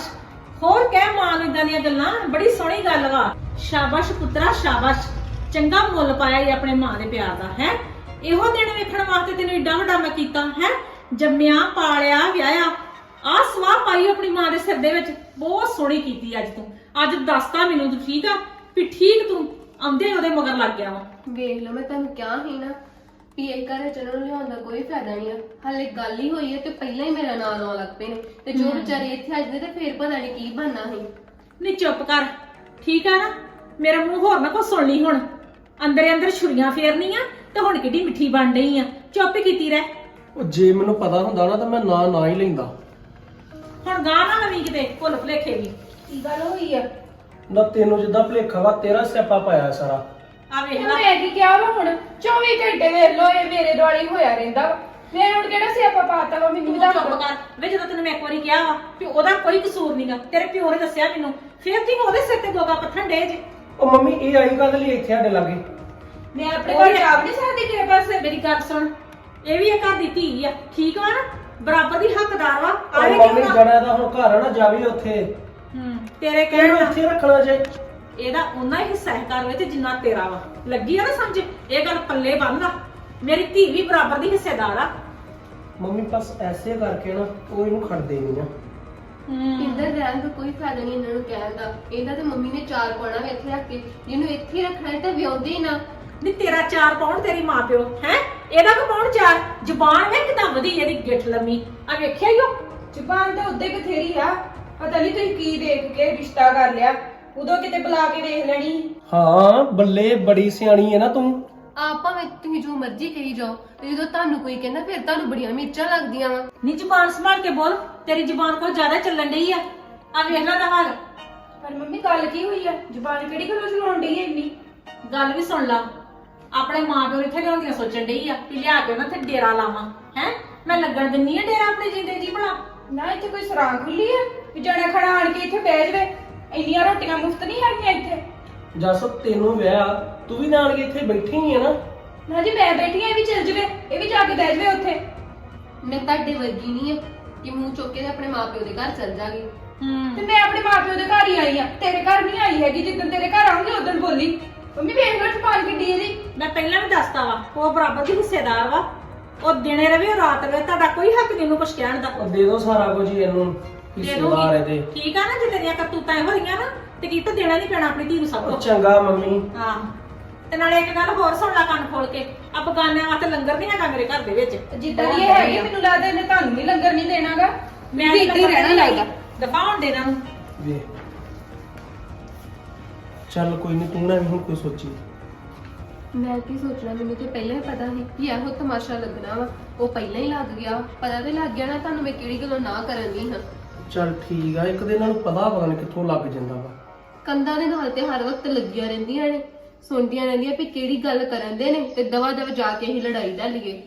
ਹੋਰ ਕਹਿ ਮਾਂ ਨੂੰ ਇਦਾਂ ਦੀਆਂ ਗੱਲਾਂ ਬੜੀ ਸੋਹਣੀ ਗੱਲ ਵਾ। ਸ਼ਾਬਾਸ਼ ਪੁੱਤਰਾ ਸ਼ਾਬਾਸ਼। ਚੰਗਾ ਮੁੱਲ ਪਾਇਆ ਈ ਆਪਣੇ ਮਾਂ ਦੇ ਪਿਆਰ ਦਾ ਹੈ? ਇਹੋ ਦਿਨ ਵੇਖਣ ਵਾਸਤੇ ਤੈਨੂੰ ਏਡਾ ਵੱਡਾ ਮੈਂ ਕੀਤਾ ਹੈ? ਜੰਮਿਆ ਪਾਲਿਆ ਵਿਆਹਿਆ। ਆ ਸਵਾਹ ਪਾਈ ਆਪਣੀ ਮਾਂ ਦੇ ਸਿਰ ਦੇ ਵਿੱਚ। ਬਹੁਤ ਸੋਹਣੀ ਕੀਤੀ ਅੱਜ ਤੂੰ। ਅੱਜ ਦੱਸਤਾ ਮੈਨੂੰ ਤੂੰ ਠੀਕ ਆ? ਵੀ ਠੀਕ ਤੂੰ। ਆਉਂਦੇ ਹੀ ਉਹਦੇ ਮਗਰ ਲੱਗ ਗਿਆ ਵਾ। ਵੇਖ ਲਓ ਮੈਂ ਤੁਹਾਨੂੰ ਕਿਹਾ ਸੀ ਨਾ ਵੀ ਇਹ ਘਰੇ ਚ ਇਹਨਾਂ ਨੂੰ ਲਿਆਉਣ ਦਾ ਕੋਈ ਫਾਇਦਾ ਨਹੀਂ ਆ। ਹਾਲੇ ਗੱਲ ਹੀ ਹੋਈ ਹੈ ਤੇ ਪਹਿਲਾਂ ਹੀ ਮੇਰਾ ਨਾਂ ਲਾਉਣ ਲੱਗ ਪਏ ਨੇ। ਤੇ ਜੋ ਵਿਚਾਰੇ ਇੱਥੇ ਅੱਜ ਦੇ ਤੇ ਫੇਰ ਪਤਾ ਨਹੀਂ ਕੀ ਬਣਨਾ ਸੀ। ਨਹੀਂ ਚੁੱਪ ਕਰ। ਠੀਕ ਆ ਨਾ? ਮੇਰਾ ਮੂੰਹ ਹੋਰ ਨਾ ਕੋ ਸੁਣ ਲਈ ਹੁਣ। ਅੰਦਰੇ ਅੰਦਰ ਛੁਰੀਆਂ ਫੇਰਨੀਆਂ ਤੇ ਹੁਣ ਕਿੱਡੀ ਮਿੱਠੀ ਬਣ ਰਹੀ ਆ। ਚੁੱਪ ਹੀ ਕੀਤੀ ਰਹਿ। ਉਹ ਜੇ ਮੈਨੂੰ ਪਤਾ ਹੁੰਦਾ ਨਾ ਤਾਂ ਮੈਂ ਨਾਂ ਨਾ ਹੀ ਲੈਂਦਾ। ਹੁਣ ਗਾਂ ਨਾ ਲਵੀਂ ਕਿਤੇ ਭੁੱਲ ਭੁਲੇਖੇ ਵੀ। ਕੀ ਗੱਲ ਹੋਈ ਆ? ਨਾ ਤੈਨੂੰ ਜਿੱਦਾਂ ਭੁਲੇਖਾ ਵਾ ਤੇਰਾ ਸਿਆਪਾ ਪਾਇਆ ਸਾਰਾ। ਆ ਵੇਖ ਲੈ। ਮੈਂ ਕੀ ਕਿਹਾ ਵਾ ਹੁਣ? 24 ਘੰਟੇ ਵੇਖ ਲੋ ਇਹ ਮੇਰੇ ਦੁਆਲੇ ਹੋਇਆ ਰਹਿੰਦਾ ਵਾ। ਮੈਂ ਹੁਣ ਕਿਹੜਾ ਸਿਆਪਾ ਪਾਤਾ ਵਾ ਮੈਨੂੰ ਤੂੰ ਵੀ ਚੁੱਪ ਕਰ। ਵੇ ਜਦੋਂ ਤੈਨੂੰ ਮੈਂ ਇੱਕ ਵਾਰੀ ਕਿਹਾ ਵਾ ਕਿ ਉਹਦਾ ਕੋਈ ਕਸੂਰ ਨਹੀਂਗਾ ਤੇਰੇ ਪਿਓ ਨੇ ਦੱਸਿਆ ਮੈਨੂੰ ਫੇਰ ਤੀ ਉਹਦੇ ਸਿਰ ਤੇ ਗੋਗਾ ਪੱਥਣ ਡੇ ਜੇ। ਉਹ ਮੰਮੀ ਇਹ ਆਈ ਕਦ ਲਈ ਇੱਥੇ ਸਾਡੇ ਲਾਗੇ। ਮੈਂ ਆਪਣੇ ਘਰ ਜਾ ਵੀ ਨਹੀਂ ਸਕਦੀ ਕਿਸੇ ਪਾਸੇ ਮੇਰੀ ਗੱਲ ਸੁਣ। ਇਹ ਵੀ ਇੱਕ ਘਰ ਦੀ ਧੀ ਆ ਠੀਕ ਵਾ ਨਾ? ਬਰਾਬਰ ਦੀ ਹੱਕਦਾਰ ਵਾ। ਉਹ ਆਲੇ ਮੰਮੀ ਕਿਉਂ ਜੜਾ ਦਾ ਹੁਣ ਘਰ ਆ ਨਾ ਜਾਵੀ ਉੱਥੇ। ਹੂੰ ਤੇਰੇ ਕਹਿਣ ਕਿਹਨੂੰ ਨਾਲ। ਇੱਥੇ ਰੱਖਣਾ ਜੇ। ਇਹਦਾ ਉਹਨਾਂ ਹੀ ਹਿੱਸਾ ਹੈ ਘਰ ਵਿੱਚ ਜਿੰਨਾ ਤੇਰਾ ਵਾ। ਲੱਗੀ ਆ ਨਾ ਸਮਝ? ਇਹ ਗੱਲ ਪੱਲੇ ਬੰਨਦਾ ਮੇਰੀ ਧੀ ਵੀ ਬਰਾਬਰ ਦੀ ਹਿੱਸੇਦਾਰ ਆ। ਮੰਮੀ ਬਸ ਐਸੇ ਕਰਕੇ ਨਾ ਉਹ ਇਹਨੂੰ ਖੜਦੇ ਨਹੀਂ ਆ। ਇੱਧਰ ਰਹਿਣ ਦਾ ਕੋਈ ਫਾਇਦਾ ਨਹੀਂ ਇਹਨਾਂ ਨੂੰ ਕਹਿਣ ਦਾ। ਇਹਦਾ ਤੇ ਮੰਮੀ ਨੇ ਚਾਰ ਪਾਉਣਾ ਵੀ ਇੱਥੇ ਰੱਖ ਕੇ। ਜਿਹਨੂੰ ਇੱਥੇ ਹੀ ਰੱਖਣਾ ਹੈ ਤਾਂ ਵਿਆਉਂਦੇ ਹੀ ਨਾ। ਨਹੀਂ ਤੇਰਾ ਚਾਰ ਪਾਉਣ ਤੇਰੀ ਮਾਂ ਪਿਓ ਹੈ? ਇਹਦਾ ਕੋ ਪਾਉਣ ਚਾਰ। ਜ਼ੁਬਾਨ ਵੇ ਕਿਦਾਂ ਵਧੀ ਇਹਦੀ ਗਿੱਠ ਲੰਮੀ। ਆ ਵੇਖਿਆ ਹੀ ਉਹ ਜ਼ੁਬਾਨ ਤਾਂ ਉੱਦੇ ਬਥੇਰੀ ਆ। ਪਤਾ ਨਹੀਂ ਤੁਸੀਂ ਕੀ ਦੇਖ ਕੇ ਰਿਸ਼ਤਾ ਕਰ ਲਿਆ। ਉਦੋਂ ਕਿਤੇ ਬੁਲਾ ਕੇ ਵੇਖ ਲੈਣੀ। ਹਾਂ ਬੱਲੇ ਬੜੀ ਸਿਆਣੀ ਹੈ ਨਾ ਤੂੰ। ਆਪਾਂ ਵਿੱਚ ਤੁਸੀਂ ਜੋ ਮਰਜ਼ੀ ਕਹੀ ਜਾਓ ਤੇ ਜਦੋਂ ਤੁਹਾਨੂੰ ਕੋਈ ਕਹਿੰਦਾ ਫਿਰ ਤੁਹਾਨੂੰ ਬੜੀਆਂ ਮਿਰਚਾਂ ਲੱਗਦੀਆਂ ਵਾ। ਨਹੀਂ ਜ਼ੁਬਾਨ ਸੰਭਾਲ ਕੇ ਬੋਲ ਤੇਰੀ ਜ਼ੁਬਾਨ ਕੋਲ ਜ਼ਿਆਦਾ ਚੱਲਣ ਡਈ ਆ। ਆ ਵੇਖ ਲੈ ਦਾ ਹਾਲ। ਪਰ ਮੰਮੀ ਗੱਲ ਕੀ ਹੋਈ ਆ? ਜ਼ੁਬਾਨ ਕਿਹੜੀ ਗੱਲੋਂ ਚਲਾਉਣ ਡਈ ਐ ਇੰਨੀ? ਗੱਲ ਵੀ ਸੁਣ ਲਾ। ਆਪਣੇ ਮਾਂ ਪਿਓ ਇੱਥੇ ਲਿਆਉਂਦੀਆਂ ਸੋਚਣ ਡਈ ਆ ਕਿ ਲਿਆ ਕੇ ਉਹਨਾਂ ਤੇ ਡੇਰਾ ਲਾਵਾਂ ਹੈ? ਮੈਂ ਲੱਗਣ ਦਿੰਨੀ ਆ ਡੇਰਾ ਆਪਣੇ ਜਿੰਦੇ ਜੀ ਭਲਾ। ਨਾ ਇੱਥੇ ਕੋਈ ਸਰਾਂ ਖੁੱਲੀ ਆ? ਵੀ ਜਣਾ ਖੜਾ ਆਣ ਕੇ ਇੱਥੇ ਬਹਿ ਜਵੇ। ਇੰਨੀਆਂ ਰੋਟੀਆਂ ਮੁਫਤ ਨਹੀਂ ਹੈਗੀਆਂ ਇੱਥੇ। ਜਸ ਤੈਨੂੰ ਵਿਆਹ ਤੂੰ ਵੀ ਨਾਲ ਇੱਥੇ ਬੈਠੀ ਹੀ ਹੈ ਨਾ। ਨਾ ਜੀ ਮੈਂ ਬੈਠੀ ਆ ਇਹ ਵੀ ਚੱਲ ਜਵੇ ਇਹ ਵੀ ਜਾ ਕੇ ਬਹਿ ਜਵੇ ਉੱਥੇ। ਮੈਂ ਤੁਹਾਡੇ ਵਰਗੀ ਨਹੀਂ ਆ ਕਿ ਮੂੰਹ ਚੁੱਕ ਕੇ ਤੇ ਆਪਣੇ ਮਾਪਿਓ ਦੇ ਘਰ ਚੱਲ ਜਾਗੀ। ਹੂੰ ਤੇ ਮੈਂ ਆਪਣੇ ਮਾਪਿਓ ਦੇ ਘਰ ਹੀ ਆਈ ਆ ਤੇਰੇ ਘਰ ਨਹੀਂ ਆਈ ਹੈਗੀ ਜਿੱਦਣ ਤੇਰੇ ਘਰ ਆਉਂਗੀ ਉਦੋਂ ਬੋਲੀ। ਮੰਮੀ ਵੇਖ ਲੋ ਜ਼ੁਬਾਨ ਕਿੱਡੀ ਇਹਦੀ। ਮੈਂ ਪਹਿਲਾਂ ਵੀ ਦੱਸਤਾ ਵਾ ਉਹ ਬਰਾਬਰ ਦੀ ਹਿੱਸੇਦਾਰ ਵਾ। ਉਹ ਦਿਨੇ ਰਵੇ ਉਹ ਰਾਤ ਰਵੇ ਤੁਹਾਡਾ ਕੋਈ ਹੱਕ ਨਹੀਂ ਉਹਨੂੰ ਕੁਛ ਕਹਿਣ ਦਾ। ਉਹ ਦੇ ਦੋ ਸਾਰਾ ਕੁਝ ਹੀ ਇਹਨੂੰ। ਦੇ ਹਿੱਸੇਦਾਰ ਦੂੰਗੀ ਇਹਦੇ ਠੀਕ ਆ ਨਾ ਜੇ ਤੇਰੀਆਂ ਕਰਤੂਤਾਂ ਇਹੋ ਹੋਈਆਂ ਨਾ ਤੇ ਕੀ ਤਾਂ ਦੇਣਾ ਨਹੀਂ ਪੈਣਾ ਆਪਣੀ ਧੀ ਨੂੰ ਸਭ ਉਹ ਕੁਝ ਚੰਗਾ ਮੰਮੀ। ਹਾਂ। ਤੇ ਨਾਲੇ ਇੱਕ ਗੱਲ ਹੋਰ ਸੁਣ ਲੈ ਕੰਨ ਖੋਲ ਕੇ। ਆ ਬਗਾਨਿਆਂ ਵਾਸਤੇ ਲੰਗਰ ਨਹੀਂ ਹੈਗਾ ਮੇਰੇ ਘਰ ਦੇ ਵਿੱਚ। ਜਿੱਦਾਂ ਦੀ ਇਹ ਹੈਗੀ ਮੈਨੂੰ ਲੱਗਦਾ ਇਹਨੇ ਤੁਹਾਨੂੰ ਵੀ ਲੰਗਰ ਨਹੀਂ ਦੇਣਾਗਾ। ਮੈਂ ਵੀ ਇੱਦਾਂ ਹੀ ਰਹਿਣਾ ਲੱਗਦਾ। ਦਫਾਉਣ ਦੇ ਇਹਨਾਂ ਨੂੰ ਵੇ। ਚੱਲ ਕੋਈ ਨਹੀਂ ਤੂੰ ਨਾ ਵੀ ਹੁਣ ਕੋਈ ਸੋਚੀ। ਮੈਂ ਕੀ ਸੋਚਣਾ ਮੈਨੂੰ ਤੇ ਪਹਿਲਾਂ ਹੀ ਪਤਾ ਸੀ ਕਿ ਇਹੋ ਤਮਾਸ਼ਾ ਲੱਗਣਾ ਵਾ। ਉਹ ਪਹਿਲਾਂ ਹੀ ਲੱਗ ਗਿਆ। ਪਤਾ ਤੇ ਲੱਗ ਗਿਆ ਨਾ ਤੁਹਾਨੂੰ ਮੈਂ ਕਿਹੜੀ ਗੱਲੋਂ ਨਾ ਕਰਨ ਦੀ ਹਾਂ। ਚੱਲ ਠੀਕ ਆ, ਇੱਕ ਦਿਨ ਇਹਨਾਂ ਨੂੰ ਪਤਾ ਪਤਾ ਨਹੀਂ ਕਿੱਥੋਂ ਲੱਗ ਜਾਂਦਾ ਵਾ। ਕੰਧਾਂ ਦੇ ਨਾਲ ਤੇ ਹਰ ਵਕਤ ਲੱਗੀਆਂ ਰਹਿੰਦੀਆਂ ਨੇ, ਸੁਣਦੀਆਂ ਰਹਿੰਦੀਆਂ ਵੀ ਕਿਹੜੀ ਗੱਲ ਕਰਨ ਦੇ ਨੇ ਤੇ ਦਵਾ ਦਵ ਜਾ ਕੇ ਹੀ ਲੜਾਈ ਦਾ ਲਈਏ।